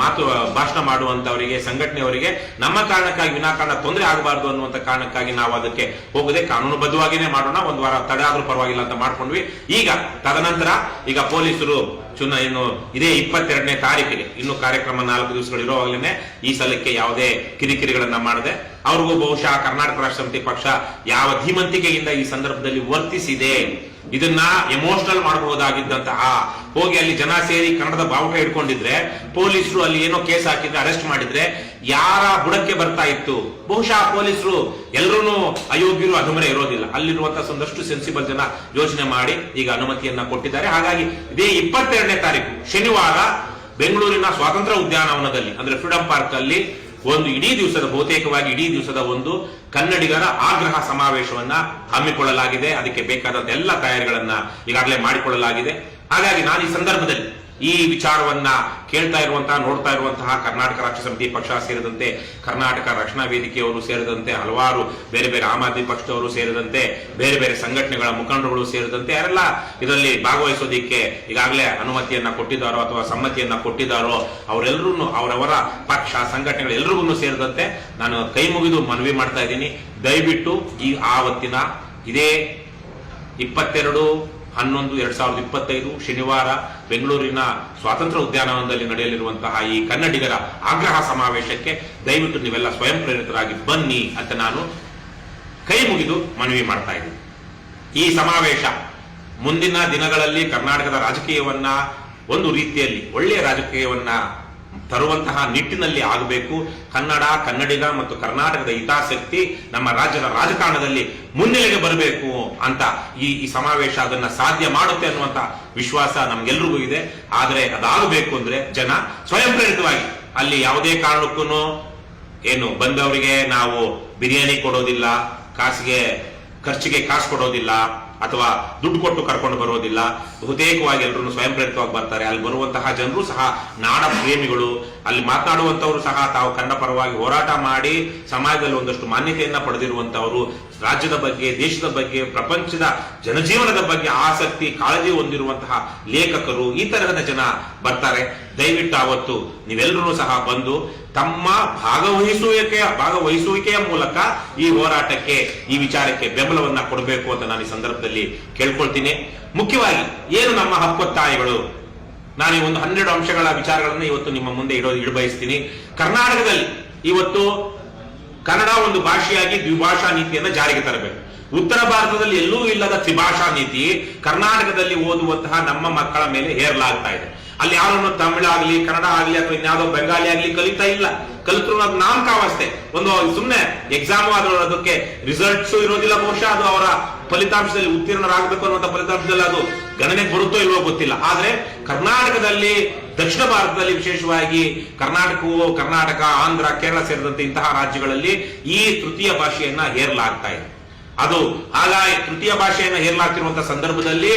ಮಾತು, ಭಾಷಣ ಮಾಡುವಂತವರಿಗೆ, ಸಂಘಟನೆಯವರಿಗೆ ನಮ್ಮ ಕಾರಣಕ್ಕಾಗಿ ವಿನಾಕಾರಣ ತೊಂದರೆ ಆಗಬಾರದು ಅನ್ನುವಂತ ಕಾರಣಕ್ಕಾಗಿ ನಾವು ಅದಕ್ಕೆ ಹೋಗದೆ ಕಾನೂನುಬದ್ಧವಾಗಿನೇ ಮಾಡೋಣ. ಒಂದು ವಾರ ತಡೆ ಆದ್ರೂ ಪರವಾಗಿಲ್ಲ ಅಂತ ಮಾಡ್ಕೊಂಡ್ವಿ. ಈಗ ತದನಂತರ ಈಗ ಪೊಲೀಸರು ಚುನ ಏನು ಇದೇ ಇಪ್ಪತ್ತೆರಡನೇ ತಾರೀಕಿಗೆ ಇನ್ನು ಕಾರ್ಯಕ್ರಮ ನಾಲ್ಕು ದಿವಸಗಳು ಇರುವಾಗಲೇ ಈ ಸಲಕ್ಕೆ ಯಾವುದೇ ಕಿರಿಕಿರಿಗಳನ್ನ ಮಾಡದೆ ಅವ್ರಿಗೂ ಬಹುಶಃ ಕರ್ನಾಟಕ ರಾಷ್ಟ್ರ ಪಕ್ಷ ಯಾವ ಧೀಮಂತಿಕೆಯಿಂದ ಈ ಸಂದರ್ಭದಲ್ಲಿ ವರ್ತಿಸಿದೆ. ಇದನ್ನ ಎಮೋಷನಲ್ ಮಾಡಬಹುದಾಗಿದ್ದಂತಹ ಹೋಗಿ ಅಲ್ಲಿ ಜನ ಸೇರಿ ಕನ್ನಡದ ಬಾವುಟ ಇಟ್ಕೊಂಡಿದ್ರೆ ಪೊಲೀಸರು ಅಲ್ಲಿ ಏನೋ ಕೇಸ್ ಹಾಕಿದ್ರೆ, ಅರೆಸ್ಟ್ ಮಾಡಿದ್ರೆ ಯಾರ ಬುಡಕ್ಕೆ ಬರ್ತಾ ಇತ್ತು? ಬಹುಶಃ ಪೊಲೀಸರು ಎಲ್ಲರೂ ಅಯೋಗ್ಯರು ಅನುಮರೆ ಇರೋದಿಲ್ಲ. ಅಲ್ಲಿರುವಂತಹ ಒಂದಷ್ಟು ಸೆನ್ಸಿಬಲ್ ಜನ ಯೋಚನೆ ಮಾಡಿ ಈಗ ಅನುಮತಿಯನ್ನ ಕೊಟ್ಟಿದ್ದಾರೆ. ಹಾಗಾಗಿ ಇದೇ ಇಪ್ಪತ್ತೆರಡನೇ ತಾರೀಕು, ಶನಿವಾರ ಬೆಂಗಳೂರಿನ ಸ್ವಾತಂತ್ರ್ಯ ಉದ್ಯಾನವನದಲ್ಲಿ, ಅಂದ್ರೆ ಫ್ರೀಡಂ ಪಾರ್ಕ್ ಅಲ್ಲಿ ಒಂದು ಇಡೀ ದಿವಸದ ಬಹುತೇಕವಾಗಿ ಇಡೀ ದಿವಸದ ಒಂದು ಕನ್ನಡಿಗರ ಆಗ್ರಹ ಸಮಾವೇಶವನ್ನ ಹಮ್ಮಿಕೊಳ್ಳಲಾಗಿದೆ. ಅದಕ್ಕೆ ಬೇಕಾದದ್ದೆಲ್ಲ ತಯಾರಿಗಳನ್ನ ಈಗಾಗಲೇ ಮಾಡಿಕೊಳ್ಳಲಾಗಿದೆ. ಹಾಗಾಗಿ ನಾನು ಈ ಸಂದರ್ಭದಲ್ಲಿ ಈ ವಿಚಾರವನ್ನ ಕೇಳ್ತಾ ಇರುವಂತಹ, ನೋಡ್ತಾ ಇರುವಂತಹ ಕರ್ನಾಟಕ ರಾಷ್ಟ್ರ ಸಮಿತಿ ಪಕ್ಷ ಸೇರಿದಂತೆ, ಕರ್ನಾಟಕ ರಕ್ಷಣಾ ವೇದಿಕೆಯವರು ಸೇರಿದಂತೆ, ಹಲವಾರು ಬೇರೆ ಬೇರೆ ಆಮ್ ಆದ್ಮಿ ಪಕ್ಷದವರು ಸೇರಿದಂತೆ, ಬೇರೆ ಬೇರೆ ಸಂಘಟನೆಗಳ ಮುಖಂಡರುಗಳು ಸೇರಿದಂತೆ, ಯಾರೆಲ್ಲ ಇದರಲ್ಲಿ ಭಾಗವಹಿಸೋದಿಕ್ಕೆ ಈಗಾಗಲೇ ಅನುಮತಿಯನ್ನ ಕೊಟ್ಟಿದ್ದಾರೋ ಅಥವಾ ಸಮ್ಮತಿಯನ್ನ ಕೊಟ್ಟಿದ್ದಾರೋ ಅವರೆಲ್ಲರೂ ಅವರವರ ಪಕ್ಷ, ಸಂಘಟನೆಗಳು ಎಲ್ರಿಗೂ ಸೇರಿದಂತೆ ನಾನು ಕೈ ಮುಗಿದು ಮನವಿ ಮಾಡ್ತಾ ಇದ್ದೀನಿ. ದಯವಿಟ್ಟು ಈ ಆವತ್ತಿನ ಇದೇ ಇಪ್ಪತ್ತೆರಡು ಹನ್ನೊಂದು, ಎರಡ್ ಸಾವಿರದ ಇಪ್ಪತ್ತೈದು, ಶನಿವಾರ ಬೆಂಗಳೂರಿನ ಸ್ವಾತಂತ್ರ್ಯ ಉದ್ಯಾನವನದಲ್ಲಿ ನಡೆಯಲಿರುವಂತಹ ಈ ಕನ್ನಡಿಗರ ಆಗ್ರಹ ಸಮಾವೇಶಕ್ಕೆ ದಯವಿಟ್ಟು ನೀವೆಲ್ಲ ಸ್ವಯಂ ಪ್ರೇರಿತರಾಗಿ ಬನ್ನಿ ಅಂತ ನಾನು ಕೈ ಮುಗಿದು ಮನವಿ ಮಾಡ್ತಾ ಇದ್ದೀನಿ. ಈ ಸಮಾವೇಶ ಮುಂದಿನ ದಿನಗಳಲ್ಲಿ ಕರ್ನಾಟಕದ ರಾಜಕೀಯವನ್ನ ಒಂದು ರೀತಿಯಲ್ಲಿ ಒಳ್ಳೆಯ ರಾಜಕೀಯವನ್ನ ತರುವಂತಹ ನಿಟ್ಟಿನಲ್ಲಿ ಆಗಬೇಕು. ಕನ್ನಡ, ಕನ್ನಡಿಗ ಮತ್ತು ಕರ್ನಾಟಕದ ಹಿತಾಸಕ್ತಿ ನಮ್ಮ ರಾಜ್ಯದ ರಾಜಕಾರಣದಲ್ಲಿ ಮುನ್ನೆಲೆಗೆ ಬರಬೇಕು ಅಂತ ಈ ಈ ಸಮಾವೇಶ ಅದನ್ನ ಸಾಧ್ಯ ಮಾಡುತ್ತೆ ಅನ್ನುವಂತ ವಿಶ್ವಾಸ ನಮ್ಗೆಲ್ರಿಗೂ ಇದೆ. ಆದರೆ ಅದಾಗಬೇಕು ಅಂದ್ರೆ ಜನ ಸ್ವಯಂ ಪ್ರೇರಿತವಾಗಿ ಅಲ್ಲಿ ಯಾವುದೇ ಕಾರಣಕ್ಕೂ ಏನು ಬಂದವರಿಗೆ ನಾವು ಬಿರಿಯಾನಿ ಕೊಡೋದಿಲ್ಲ, ಕಾಸಿಗೆ ಖರ್ಚಿಗೆ ಕಾಸು ಕೊಡೋದಿಲ್ಲ ಅಥವಾ ದುಡ್ಡು ಕೊಟ್ಟು ಕರ್ಕೊಂಡು ಬರೋದಿಲ್ಲ. ಬಹುತೇಕವಾಗಿ ಎಲ್ಲರೂ ಸ್ವಯಂ ಪ್ರೇರಿತವಾಗಿ ಬರ್ತಾರೆ. ಅಲ್ಲಿ ಬರುವಂತಹ ಜನರು ಸಹ ನಾಡ ಪ್ರೇಮಿಗಳು. ಅಲ್ಲಿ ಮಾತನಾಡುವಂತವರು ಸಹ ತಾವು ಕನ್ನಡ ಪರವಾಗಿ ಹೋರಾಟ ಮಾಡಿ ಸಮಾಜದಲ್ಲಿ ಒಂದಷ್ಟು ಮಾನ್ಯತೆಯನ್ನ ಪಡೆದಿರುವಂತವರು ರಾಜ್ಯದ ಬಗ್ಗೆ, ದೇಶದ ಬಗ್ಗೆ, ಪ್ರಪಂಚದ ಜನಜೀವನದ ಬಗ್ಗೆ ಆಸಕ್ತಿ, ಕಾಳಜಿ ಹೊಂದಿರುವಂತಹ ಲೇಖಕರು ಈ ತರಹದ ಜನ ಬರ್ತಾರೆ. ದಯವಿಟ್ಟು ಅವತ್ತು ನೀವೆಲ್ಲರೂ ಸಹ ಬಂದು ತಮ್ಮ ಭಾಗವಹಿಸುವಿಕೆಯ ಭಾಗವಹಿಸುವಿಕೆಯ ಮೂಲಕ ಈ ಹೋರಾಟಕ್ಕೆ, ಈ ವಿಚಾರಕ್ಕೆ ಬೆಂಬಲವನ್ನ ಕೊಡಬೇಕು ಅಂತ ನಾನು ಈ ಸಂದರ್ಭದಲ್ಲಿ ಕೇಳ್ಕೊಳ್ತೀನಿ. ಮುಖ್ಯವಾಗಿ, ಏನು ನಮ್ಮ ಹಕ್ಕೊತ್ತಾಯಗಳು ನಾನು ಒಂದು ಹನ್ನೆರಡು ಅಂಶಗಳ ವಿಚಾರಗಳನ್ನು ಇವತ್ತು ನಿಮ್ಮ ಮುಂದೆ ಇಡೋ, ಇಡಬಯಸ್ತೀನಿ. ಕರ್ನಾಟಕದಲ್ಲಿ ಇವತ್ತು ಕನ್ನಡ ಒಂದು ಭಾಷೆಯಾಗಿ ದ್ವಿಭಾಷಾ ನೀತಿಯನ್ನು ಜಾರಿಗೆ ತರಬೇಕು. ಉತ್ತರ ಭಾರತದಲ್ಲಿ ಎಲ್ಲೂ ಇಲ್ಲದ ತ್ರಿಭಾಷಾ ನೀತಿ ಕರ್ನಾಟಕದಲ್ಲಿ ಓದುವಂತಹ ನಮ್ಮ ಮಕ್ಕಳ ಮೇಲೆ ಹೇರಲಾಗ್ತಾ ಇದೆ. ಅಲ್ಲಿ ಯಾರನ್ನು ತಮಿಳು ಆಗಲಿ, ಕನ್ನಡ ಆಗಲಿ ಅಥವಾ ಇನ್ಯಾವುದೋ ಬೆಂಗಾಲಿ ಆಗಲಿ ಕಲಿತಾ ಇಲ್ಲ. ಕಲಿತರು ಅದು ನಾಮಕಾವಸ್ಥೆ. ಒಂದು ಸುಮ್ಮನೆ ಎಕ್ಸಾಮ್ ಆದ್ರೂ ಅದಕ್ಕೆ ರಿಸಲ್ಟ್ಸ್ ಇರೋದಿಲ್ಲ ಬಹುಶಃ ಅದು ಅವರ ಫಲಿತಾಂಶದಲ್ಲಿ ಉತ್ತೀರ್ಣರಾಗಬೇಕು ಅನ್ನುವಂಥ ಫಲಿತಾಂಶದಲ್ಲಿ ಅದು ಗಣನೆ ಬರುತ್ತೋ ಇಲ್ವೋ ಗೊತ್ತಿಲ್ಲ. ಆದ್ರೆ ಕರ್ನಾಟಕದಲ್ಲಿ ದಕ್ಷಿಣ ಭಾರತದಲ್ಲಿ ವಿಶೇಷವಾಗಿ ಕರ್ನಾಟಕವು, ಕರ್ನಾಟಕ, ಆಂಧ್ರ, ಕೇರಳ ಸೇರಿದಂತೆ ಇಂತಹ ರಾಜ್ಯಗಳಲ್ಲಿ ಈ ತೃತೀಯ ಭಾಷೆಯನ್ನ ಹೇರಲಾಗ್ತಾ ಇದೆ. ಅದು ಹಾಗಾಗಿ ತೃತೀಯ ಭಾಷೆಯನ್ನ ಹೇರಲಾಗ್ತಿರುವಂತಹ ಸಂದರ್ಭದಲ್ಲಿ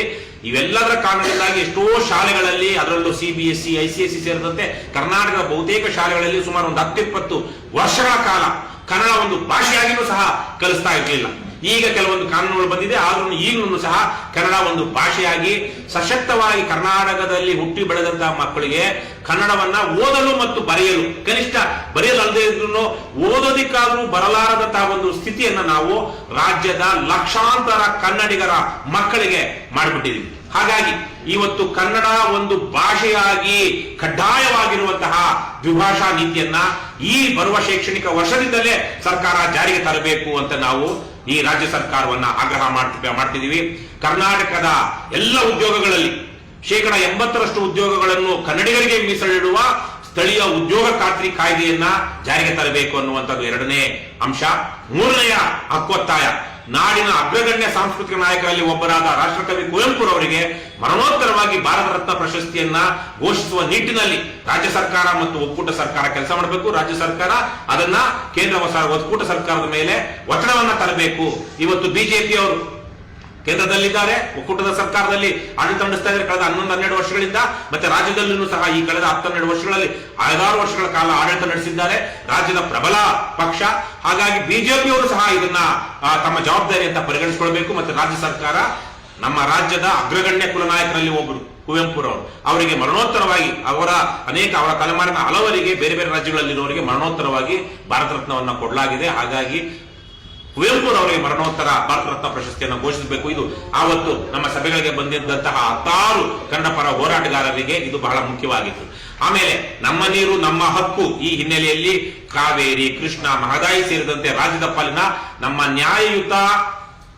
ಇವೆಲ್ಲದರ ಕಾರಣದಿಂದಾಗಿ ಎಷ್ಟೋ ಶಾಲೆಗಳಲ್ಲಿ, ಅದರಲ್ಲೂ C B S C I C S C ಸೇರಿದಂತೆ ಕರ್ನಾಟಕದ ಬಹುತೇಕ ಶಾಲೆಗಳಲ್ಲಿ ಸುಮಾರು ಒಂದು ಹತ್ತಿಪ್ಪತ್ತು ವರ್ಷಗಳ ಕಾಲ ಕನ್ನಡ ಒಂದು ಭಾಷೆಯಾಗಿಯೂ ಸಹ ಕಲಿಸ್ತಾ ಇರಲಿಲ್ಲ. ಈಗ ಕೆಲವೊಂದು ಕಾನೂನುಗಳು ಬಂದಿದೆ. ಆದ್ರೂ ಈಗಲೂ ಸಹ ಕನ್ನಡ ಒಂದು ಭಾಷೆಯಾಗಿ ಸಶಕ್ತವಾಗಿ ಕರ್ನಾಟಕದಲ್ಲಿ ಹುಟ್ಟಿ ಬೆಳೆದಂತಹ ಮಕ್ಕಳಿಗೆ ಕನ್ನಡವನ್ನ ಓದಲು ಮತ್ತು ಬರೆಯಲು, ಕನಿಷ್ಠ ಬರೆಯಲಲ್ಲದೆ ಇದ್ರು ಓದೋದಿಕ್ಕಾದ್ರೂ ಬರಲಾರದಂತಹ ಒಂದು ಸ್ಥಿತಿಯನ್ನ ನಾವು ರಾಜ್ಯದ ಲಕ್ಷಾಂತರ ಕನ್ನಡಿಗರ ಮಕ್ಕಳಿಗೆ ಮಾಡಿಬಿಟ್ಟಿದ್ದೀವಿ ಹಾಗಾಗಿ ಇವತ್ತು ಕನ್ನಡ ಒಂದು ಭಾಷೆಯಾಗಿ ಕಡ್ಡಾಯವಾಗಿರುವಂತಹ ದ್ವಿಭಾಷಾ ನೀತಿಯನ್ನ ಈ ಬರುವ ಶೈಕ್ಷಣಿಕ ವರ್ಷದಿಂದಲೇ ಸರ್ಕಾರ ಜಾರಿಗೆ ತರಬೇಕು ಅಂತ ನಾವು ಈ ರಾಜ್ಯ ಸರ್ಕಾರವನ್ನ ಆಗ್ರಹ ಮಾಡ್ತಿದ್ದೀವಿ ಕರ್ನಾಟಕದ ಎಲ್ಲ ಉದ್ಯೋಗಗಳಲ್ಲಿ ಶೇಕಡ ಎಂಬತ್ತರಷ್ಟು ಉದ್ಯೋಗಗಳನ್ನು ಕನ್ನಡಿಗರಿಗೆ ಮೀಸಲಿಡುವ ಸ್ಥಳೀಯ ಉದ್ಯೋಗ ಖಾತ್ರಿ ಕಾಯ್ದೆಯನ್ನ ಜಾರಿಗೆ ತರಬೇಕು ಅನ್ನುವಂಥದ್ದು ಎರಡನೇ ಅಂಶ. ಮೂರನೆಯ ಹಕ್ಕೊತ್ತಾಯ ನಾಡಿನ ಅಗ್ರಗಣ್ಯ ಸಾಂಸ್ಕೃತಿಕ ನಾಯಕರಲ್ಲಿ ಒಬ್ಬರಾದ ರಾಷ್ಟ್ರಕವಿ ಕುವೆಂಪುರವರಿಗೆ ಮರಣೋತ್ತರವಾಗಿ ಭಾರತ ರತ್ನ ಪ್ರಶಸ್ತಿಯನ್ನ ಘೋಷಿಸುವ ನಿಟ್ಟಿನಲ್ಲಿ ರಾಜ್ಯ ಸರ್ಕಾರ ಮತ್ತು ಒಕ್ಕೂಟ ಸರ್ಕಾರ ಕೆಲಸ ಮಾಡಬೇಕು. ರಾಜ್ಯ ಸರ್ಕಾರ ಅದನ್ನ ಕೇಂದ್ರ ಒಕ್ಕೂಟ ಸರ್ಕಾರದ ಮೇಲೆ ಒತ್ತಡವನ್ನ ತರಬೇಕು. ಇವತ್ತು ಬಿಜೆಪಿಯವರು ಕೇಂದ್ರದಲ್ಲಿದ್ದಾರೆ. ಒಕ್ಕೂಟದ ಸರ್ಕಾರದಲ್ಲಿ ಆಡಳಿತ ನಡೆಸ್ತಾ ಇದ್ದಾರೆ. ಕಳೆದ ಹನ್ನೊಂದು, ಹನ್ನೆರಡು ವರ್ಷಗಳಿಂದ ಮತ್ತೆ ರಾಜ್ಯದಲ್ಲೂ ಸಹ ಈ ಕಳೆದ ಹತ್ತೆರಡು ವರ್ಷಗಳಲ್ಲಿ ಐದಾರು ವರ್ಷಗಳ ಕಾಲ ಆಡಳಿತ ನಡೆಸಿದ್ದಾರೆ. ರಾಜ್ಯದ ಪ್ರಬಲ ಪಕ್ಷ. ಹಾಗಾಗಿ ಬಿಜೆಪಿಯವರು ಸಹ ಇದನ್ನ ತಮ್ಮ ಜವಾಬ್ದಾರಿ ಅಂತ ಪರಿಗಣಿಸಿಕೊಳ್ಬೇಕು ಮತ್ತೆ ರಾಜ್ಯ ಸರ್ಕಾರ ನಮ್ಮ ರಾಜ್ಯದ ಅಗ್ರಗಣ್ಯ ಕುಲನಾಯಕರಲ್ಲಿ ಒಬ್ಬರು ಕುವೆಂಪುರವರು. ಅವರಿಗೆ ಮರಣೋತ್ತರವಾಗಿ ಅವರ ಅನೇಕ, ಅವರ ತಲೆಮಾರಿನ ಹಲವರಿಗೆ ಬೇರೆ ಬೇರೆ ರಾಜ್ಯಗಳಲ್ಲಿರುವವರಿಗೆ ಮರಣೋತ್ತರವಾಗಿ ಭಾರತ ರತ್ನವನ್ನ ಕೊಡಲಾಗಿದೆ. ಹಾಗಾಗಿ ಕುವೆಂಪುರವರಿಗೆ ಮರಣೋತ್ತರ ಭಾರತ ರತ್ನ ಪ್ರಶಸ್ತಿಯನ್ನು ಘೋಷಿಸಬೇಕು. ಇದು ಆವತ್ತು ನಮ್ಮ ಸಭೆಗಳಿಗೆ ಬಂದಿದ್ದಂತಹ ಹತ್ತಾರು ಕನ್ನಡ ಪರ ಹೋರಾಟಗಾರರಿಗೆ ಇದು ಬಹಳ ಮುಖ್ಯವಾಗಿತ್ತು. ಆಮೇಲೆ ನಮ್ಮ ನೀರು, ನಮ್ಮ ಹಕ್ಕು ಈ ಹಿನ್ನೆಲೆಯಲ್ಲಿ ಕಾವೇರಿ, ಕೃಷ್ಣ, ಮಹದಾಯಿ ಸೇರಿದಂತೆ ರಾಜ್ಯದ ಪಾಲಿನ ನಮ್ಮ ನ್ಯಾಯಯುತ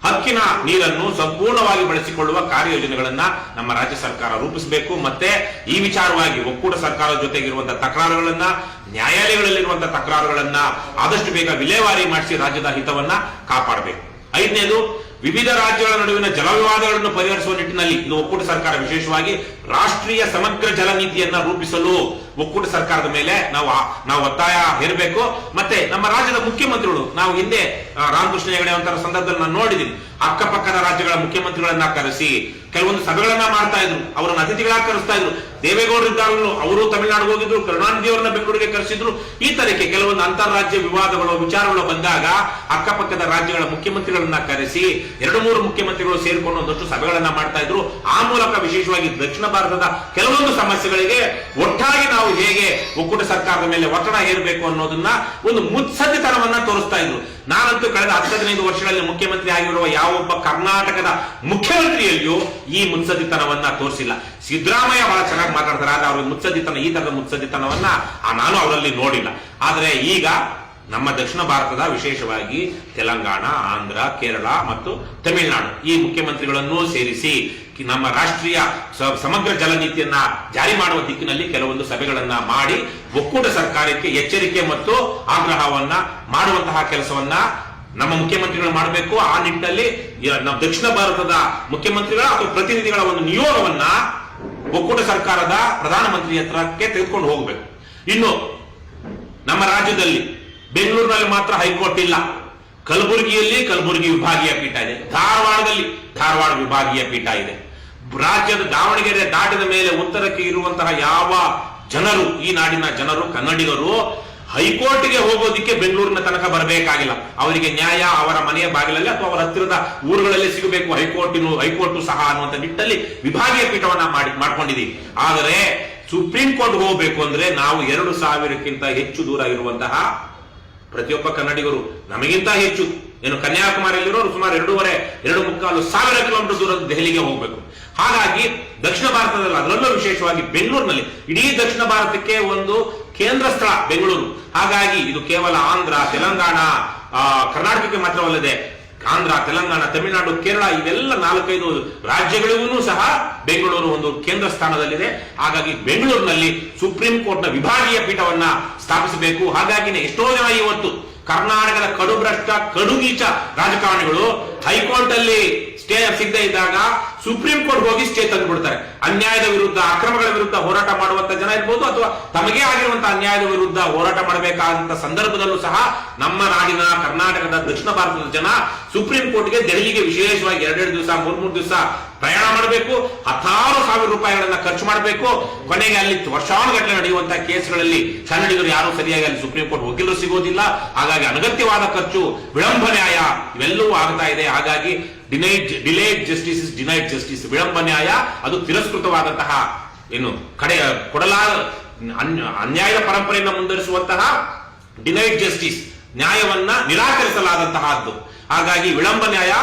ಹಕ್ಕಿನ ನೀರನ್ನು ಸಂಪೂರ್ಣವಾಗಿ ಬಳಸಿಕೊಳ್ಳುವ ಕಾರ್ಯಯೋಜನೆಗಳನ್ನ ನಮ್ಮ ರಾಜ್ಯ ಸರ್ಕಾರ ರೂಪಿಸಬೇಕು. ಮತ್ತೆ ಈ ವಿಚಾರವಾಗಿ ಒಕ್ಕೂಟ ಸರ್ಕಾರದ ಜೊತೆಗಿರುವಂತಹ ತಕರಾರುಗಳನ್ನ ನ್ಯಾಯಾಲಯಗಳಲ್ಲಿರುವಂತಹ ತಕರಾರುಗಳನ್ನ ಆದಷ್ಟು ಬೇಗ ವಿಲೇವಾರಿ ಮಾಡಿಸಿ ರಾಜ್ಯದ ಹಿತವನ್ನ ಕಾಪಾಡಬೇಕು. ಐದನೇದು, ವಿವಿಧ ರಾಜ್ಯಗಳ ನಡುವಿನ ಜಲ ವಿವಾದಗಳನ್ನು ಪರಿಹರಿಸುವ ನಿಟ್ಟಿನಲ್ಲಿ ಇದು ಒಕ್ಕೂಟ ಸರ್ಕಾರ ವಿಶೇಷವಾಗಿ ರಾಷ್ಟ್ರೀಯ ಸಮಗ್ರ ಜಲ ನೀತಿಯನ್ನ ರೂಪಿಸಲು ಒಕ್ಕೂಟ ಸರ್ಕಾರದ ಮೇಲೆ ನಾವು ನಾವು ಒತ್ತಾಯ ಹೇರಬೇಕು. ಮತ್ತೆ ನಮ್ಮ ರಾಜ್ಯದ ಮುಖ್ಯಮಂತ್ರಿಗಳು, ನಾವು ಹಿಂದೆ ರಾಮಕೃಷ್ಣ ಹೆಗಡೆ ಅಂತ ಸಂದರ್ಭದಲ್ಲಿ ನಾನು ನೋಡಿದ್ದೀನಿ. ಅಕ್ಕಪಕ್ಕದ ರಾಜ್ಯಗಳ ಮುಖ್ಯಮಂತ್ರಿಗಳನ್ನ ಕರೆಸಿ ಕೆಲವೊಂದು ಸಭೆಗಳನ್ನ ಮಾಡ್ತಾ ಇದ್ರು. ಅವರನ್ನ ಅತಿಥಿಗಳಾಗಿ ಕರೆಸ್ತಾ ಇದ್ರು. ದೇವೇಗೌಡರು ಇದ್ದಾಗಲೂ ಅವರು ತಮಿಳುನಾಡಿಗೆ ಹೋಗಿದ್ರು ಕರುಣಾನಿಧಿ ಬೆಂಗಳೂರಿಗೆ ಕರೆಸಿದ್ರು. ಈ ತರಕ್ಕೆ ಕೆಲವೊಂದು ಅಂತಾರಾಜ್ಯ ವಿವಾದಗಳು, ವಿಚಾರಗಳು ಬಂದಾಗ ಅಕ್ಕಪಕ್ಕದ ರಾಜ್ಯಗಳ ಮುಖ್ಯಮಂತ್ರಿಗಳನ್ನ ಕರೆಸಿ, ಎರಡು ಮೂರು ಮುಖ್ಯಮಂತ್ರಿಗಳು ಸೇರಿಕೊಂಡು ಒಂದಷ್ಟು ಸಭೆಗಳನ್ನ ಮಾಡ್ತಾ ಇದ್ರು. ಆ ಮೂಲಕ ವಿಶೇಷವಾಗಿ ದಕ್ಷಿಣ ಭಾರತದ ಕೆಲವೊಂದು ಸಮಸ್ಯೆಗಳಿಗೆ ಒಟ್ಟಾಗಿ ನಾವು ಹೇಗೆ ಒಕ್ಕೂಟ ಸರ್ಕಾರದ ಮೇಲೆ ಒತ್ತಡ ಹೇರಬೇಕು ಅನ್ನೋದನ್ನ ಒಂದು ಮುತ್ಸದ್ದಿತನವನ್ನ ತೋರಿಸ್ತಾ ಇದ್ರು. ನಾನಂತೂ ಕಳೆದ ಹತ್ತು ಹದಿನೈದು ವರ್ಷಗಳಲ್ಲಿ ಮುಖ್ಯಮಂತ್ರಿ ಆಗಿರುವ ಯಾವೊಬ್ಬ ಕರ್ನಾಟಕದ ಮುಖ್ಯಮಂತ್ರಿಯಲ್ಲಿಯೂ ಈ ಮುತ್ಸದಿತನವನ್ನ ತೋರಿಸಿಲ್ಲ. ಸಿದ್ದರಾಮಯ್ಯ ಬಹಳ ಚೆನ್ನಾಗಿ ಮಾತಾಡ್ತಾರೆ, ಆದ್ರೆ ಅವ್ರ ಮುತ್ಸದಿತನ ಈ ತರದ ಮುತ್ಸದಿತನವನ್ನ ನಾನು ಅವರಲ್ಲಿ ನೋಡಿಲ್ಲ. ಆದರೆ ಈಗ ನಮ್ಮ ದಕ್ಷಿಣ ಭಾರತದ ವಿಶೇಷವಾಗಿ ತೆಲಂಗಾಣ, ಆಂಧ್ರ, ಕೇರಳ ಮತ್ತು ತಮಿಳುನಾಡು ಈ ಮುಖ್ಯಮಂತ್ರಿಗಳನ್ನು ಸೇರಿಸಿ ನಮ್ಮ ರಾಷ್ಟ್ರೀಯ ಸಮಗ್ರ ಜಲ ನೀತಿಯನ್ನ ಜಾರಿ ಮಾಡುವ ದಿಕ್ಕಿನಲ್ಲಿ ಕೆಲವೊಂದು ಸಭೆಗಳನ್ನ ಮಾಡಿ, ಒಕ್ಕೂಟ ಸರ್ಕಾರಕ್ಕೆ ಎಚ್ಚರಿಕೆ ಮತ್ತು ಆಗ್ರಹವನ್ನ ಮಾಡುವಂತಹ ಕೆಲಸವನ್ನ ನಮ್ಮ ಮುಖ್ಯಮಂತ್ರಿಗಳು ಮಾಡಬೇಕು. ಆ ನಿಟ್ಟಿನಲ್ಲಿ ನಮ್ಮ ದಕ್ಷಿಣ ಭಾರತದ ಮುಖ್ಯಮಂತ್ರಿಗಳ ಅಥವಾ ಪ್ರತಿನಿಧಿಗಳ ಒಂದು ನಿಯೋಗವನ್ನ ಒಕ್ಕೂಟ ಸರ್ಕಾರದ ಪ್ರಧಾನಮಂತ್ರಿ ಹತ್ರಕ್ಕೆ ತೆಗೆದುಕೊಂಡು ಹೋಗಬೇಕು. ಇನ್ನು ನಮ್ಮ ರಾಜ್ಯದಲ್ಲಿ ಬೆಂಗಳೂರಿನಲ್ಲಿ ಮಾತ್ರ ಹೈಕೋರ್ಟ್ ಇಲ್ಲ. ಕಲಬುರಗಿಯಲ್ಲಿ ಕಲಬುರಗಿ ವಿಭಾಗೀಯ ಪೀಠ ಇದೆ. ಧಾರವಾಡದಲ್ಲಿ ಧಾರವಾಡ ವಿಭಾಗೀಯ ಪೀಠ ಇದೆ. ರಾಜ್ಯದ ದಾವಣಗೆರೆ ದಾಟಿದ ಮೇಲೆ ಉತ್ತರಕ್ಕೆ ಇರುವಂತಹ ಯಾವ ಜನರು, ಈ ನಾಡಿನ ಜನರು, ಕನ್ನಡಿಗರು, ಹೈಕೋರ್ಟ್ಗೆ ಹೋಗೋದಿಕ್ಕೆ ಬೆಂಗಳೂರಿನ ತನಕ ಬರಬೇಕಾಗಿಲ್ಲ. ಅವರಿಗೆ ನ್ಯಾಯ ಅವರ ಮನೆಯ ಬಾಗಿಲಲ್ಲಿ ಅಥವಾ ಅವರ ಹತ್ತಿರದ ಊರುಗಳಲ್ಲಿ ಸಿಗಬೇಕು, ಹೈಕೋರ್ಟಿನ, ಹೈಕೋರ್ಟ್ ಸಹ ಅನ್ನುವಂಥ ನಿಟ್ಟಲ್ಲಿ ವಿಭಾಗೀಯ ಪೀಠವನ್ನ ಮಾಡಿ, ಮಾಡ್ಕೊಂಡಿದ್ದೀವಿ. ಆದರೆ ಸುಪ್ರೀಂ ಕೋರ್ಟ್ ಹೋಗಬೇಕು ಅಂದ್ರೆ ನಾವು ಎರಡು ಸಾವಿರಕ್ಕಿಂತ ಹೆಚ್ಚು ದೂರ ಇರುವಂತಹ ಪ್ರತಿಯೊಬ್ಬ ಕನ್ನಡಿಗರು, ನಮಗಿಂತ ಹೆಚ್ಚು. ಏನು ಕನ್ಯಾಕುಮಾರಿಯಲ್ಲಿರೋರು ಸುಮಾರು ಎರಡೂವರೆ, ಎರಡು ಮುಕ್ಕಾಲು ಸಾವಿರ ಕಿಲೋಮೀಟರ್ ದೂರ ದೆಹಲಿಗೆ ಹೋಗಬೇಕು. ಹಾಗಾಗಿ ದಕ್ಷಿಣ ಭಾರತದಲ್ಲಿ ಅದರಲ್ಲೂ ವಿಶೇಷವಾಗಿ ಬೆಂಗಳೂರಿನಲ್ಲಿ, ಇಡೀ ದಕ್ಷಿಣ ಭಾರತಕ್ಕೆ ಒಂದು ಕೇಂದ್ರ ಸ್ಥಳ ಬೆಂಗಳೂರು. ಹಾಗಾಗಿ ಇದು ಕೇವಲ ಆಂಧ್ರ, ತೆಲಂಗಾಣ ಕರ್ನಾಟಕಕ್ಕೆ ಮಾತ್ರವಲ್ಲದೆ ಆಂಧ್ರ, ತೆಲಂಗಾಣ, ತಮಿಳುನಾಡು, ಕೇರಳ ಇವೆಲ್ಲ ನಾಲ್ಕೈದು ರಾಜ್ಯಗಳಿಗೂ ಸಹ ಬೆಂಗಳೂರು ಒಂದು ಕೇಂದ್ರ ಸ್ಥಾನದಲ್ಲಿದೆ. ಹಾಗಾಗಿ ಬೆಂಗಳೂರಿನಲ್ಲಿ ಸುಪ್ರೀಂ ಕೋರ್ಟ್ನ ವಿಭಾಗೀಯ ಪೀಠವನ್ನ ಸ್ಥಾಪಿಸಬೇಕು. ಹಾಗಾಗಿನೇ ಎಷ್ಟೋ ಜನ ಇವತ್ತು ಕರ್ನಾಟಕದ ಕಡುಭ್ರಷ್ಟ ಕಡುಗೀಚ ರಾಜಕಾರಣಿಗಳು ಹೈಕೋರ್ಟ್ ಅಲ್ಲಿ ಸ್ಟೇ ಸಿಗದೆ ಇದ್ದಾಗ ಸುಪ್ರೀಂ ಕೋರ್ಟ್ ಹೋಗಿ ಸ್ಟೇ ತಂದು ಬಿಡ್ತಾರೆ ಅನ್ಯಾಯದ ವಿರುದ್ಧ, ಅಕ್ರಮಗಳ ವಿರುದ್ಧ ಹೋರಾಟ ಮಾಡುವಂತ ಜನ ಇರ್ಬೋದು ಅಥವಾ ತಮಗೆ ಆಗಿರುವಂತ ಅನ್ಯಾಯದ ವಿರುದ್ಧ ಹೋರಾಟ ಮಾಡಬೇಕಾದಂತ ಸಂದರ್ಭದಲ್ಲೂ ಸಹ ನಮ್ಮ ನಾಡಿನ, ಕರ್ನಾಟಕದ, ದಕ್ಷಿಣ ಭಾರತದ ಜನ ಸುಪ್ರೀಂ ಕೋರ್ಟ್ಗೆ ದೆಹಲಿಗೆ ವಿಶೇಷವಾಗಿ ಎರಡೆರಡು ದಿವಸ ಮೂರ್ ಮೂರು ದಿವಸ ಪ್ರಯಾಣ ಮಾಡಬೇಕು. ಹತ್ತಾರು ಸಾವಿರ ರೂಪಾಯಿಗಳನ್ನ ಖರ್ಚು ಮಾಡಬೇಕು. ಕೊನೆಗೆ ಅಲ್ಲಿ ವರ್ಷಾನುಗಟ್ಟಲೆ ನಡೆಯುವಂತಹ ಕೇಸ್ಗಳಲ್ಲಿ ಕನ್ನಡಿಗರು ಯಾರು ಸರಿಯಾಗಿ ಅಲ್ಲಿ ಸುಪ್ರೀಂ ಕೋರ್ಟ್ ವಕೀಲರು ಸಿಗೋದಿಲ್ಲ. ಹಾಗಾಗಿ ಅನಗತ್ಯವಾದ ಖರ್ಚು, ವಿಳಂಬ ನ್ಯಾಯ ಇವೆಲ್ಲವೂ ಆಗ್ತಾ ಇದೆ. ಹಾಗಾಗಿ denied delayed justice is denied justice ವಿಳಂಬ ನ್ಯಾಯ ಅದು ತಿರಸ್ಕೃತವಾದಂತಹ, ಏನು, ಕಡೆ ಕೊಡಲಾರ ಅನ್ಯ- ಅನ್ಯಾಯದ ಪರಂಪರೆಯನ್ನು ಮುಂದುವರಿಸುವಂತಹ ಡಿನೈಡ್ ಜಸ್ಟಿಸ್ ನ್ಯಾಯವನ್ನ ನಿರಾಕರಿಸಲಾದಂತಹದ್ದು. ಹಾಗಾಗಿ ವಿಳಂಬ ನ್ಯಾಯ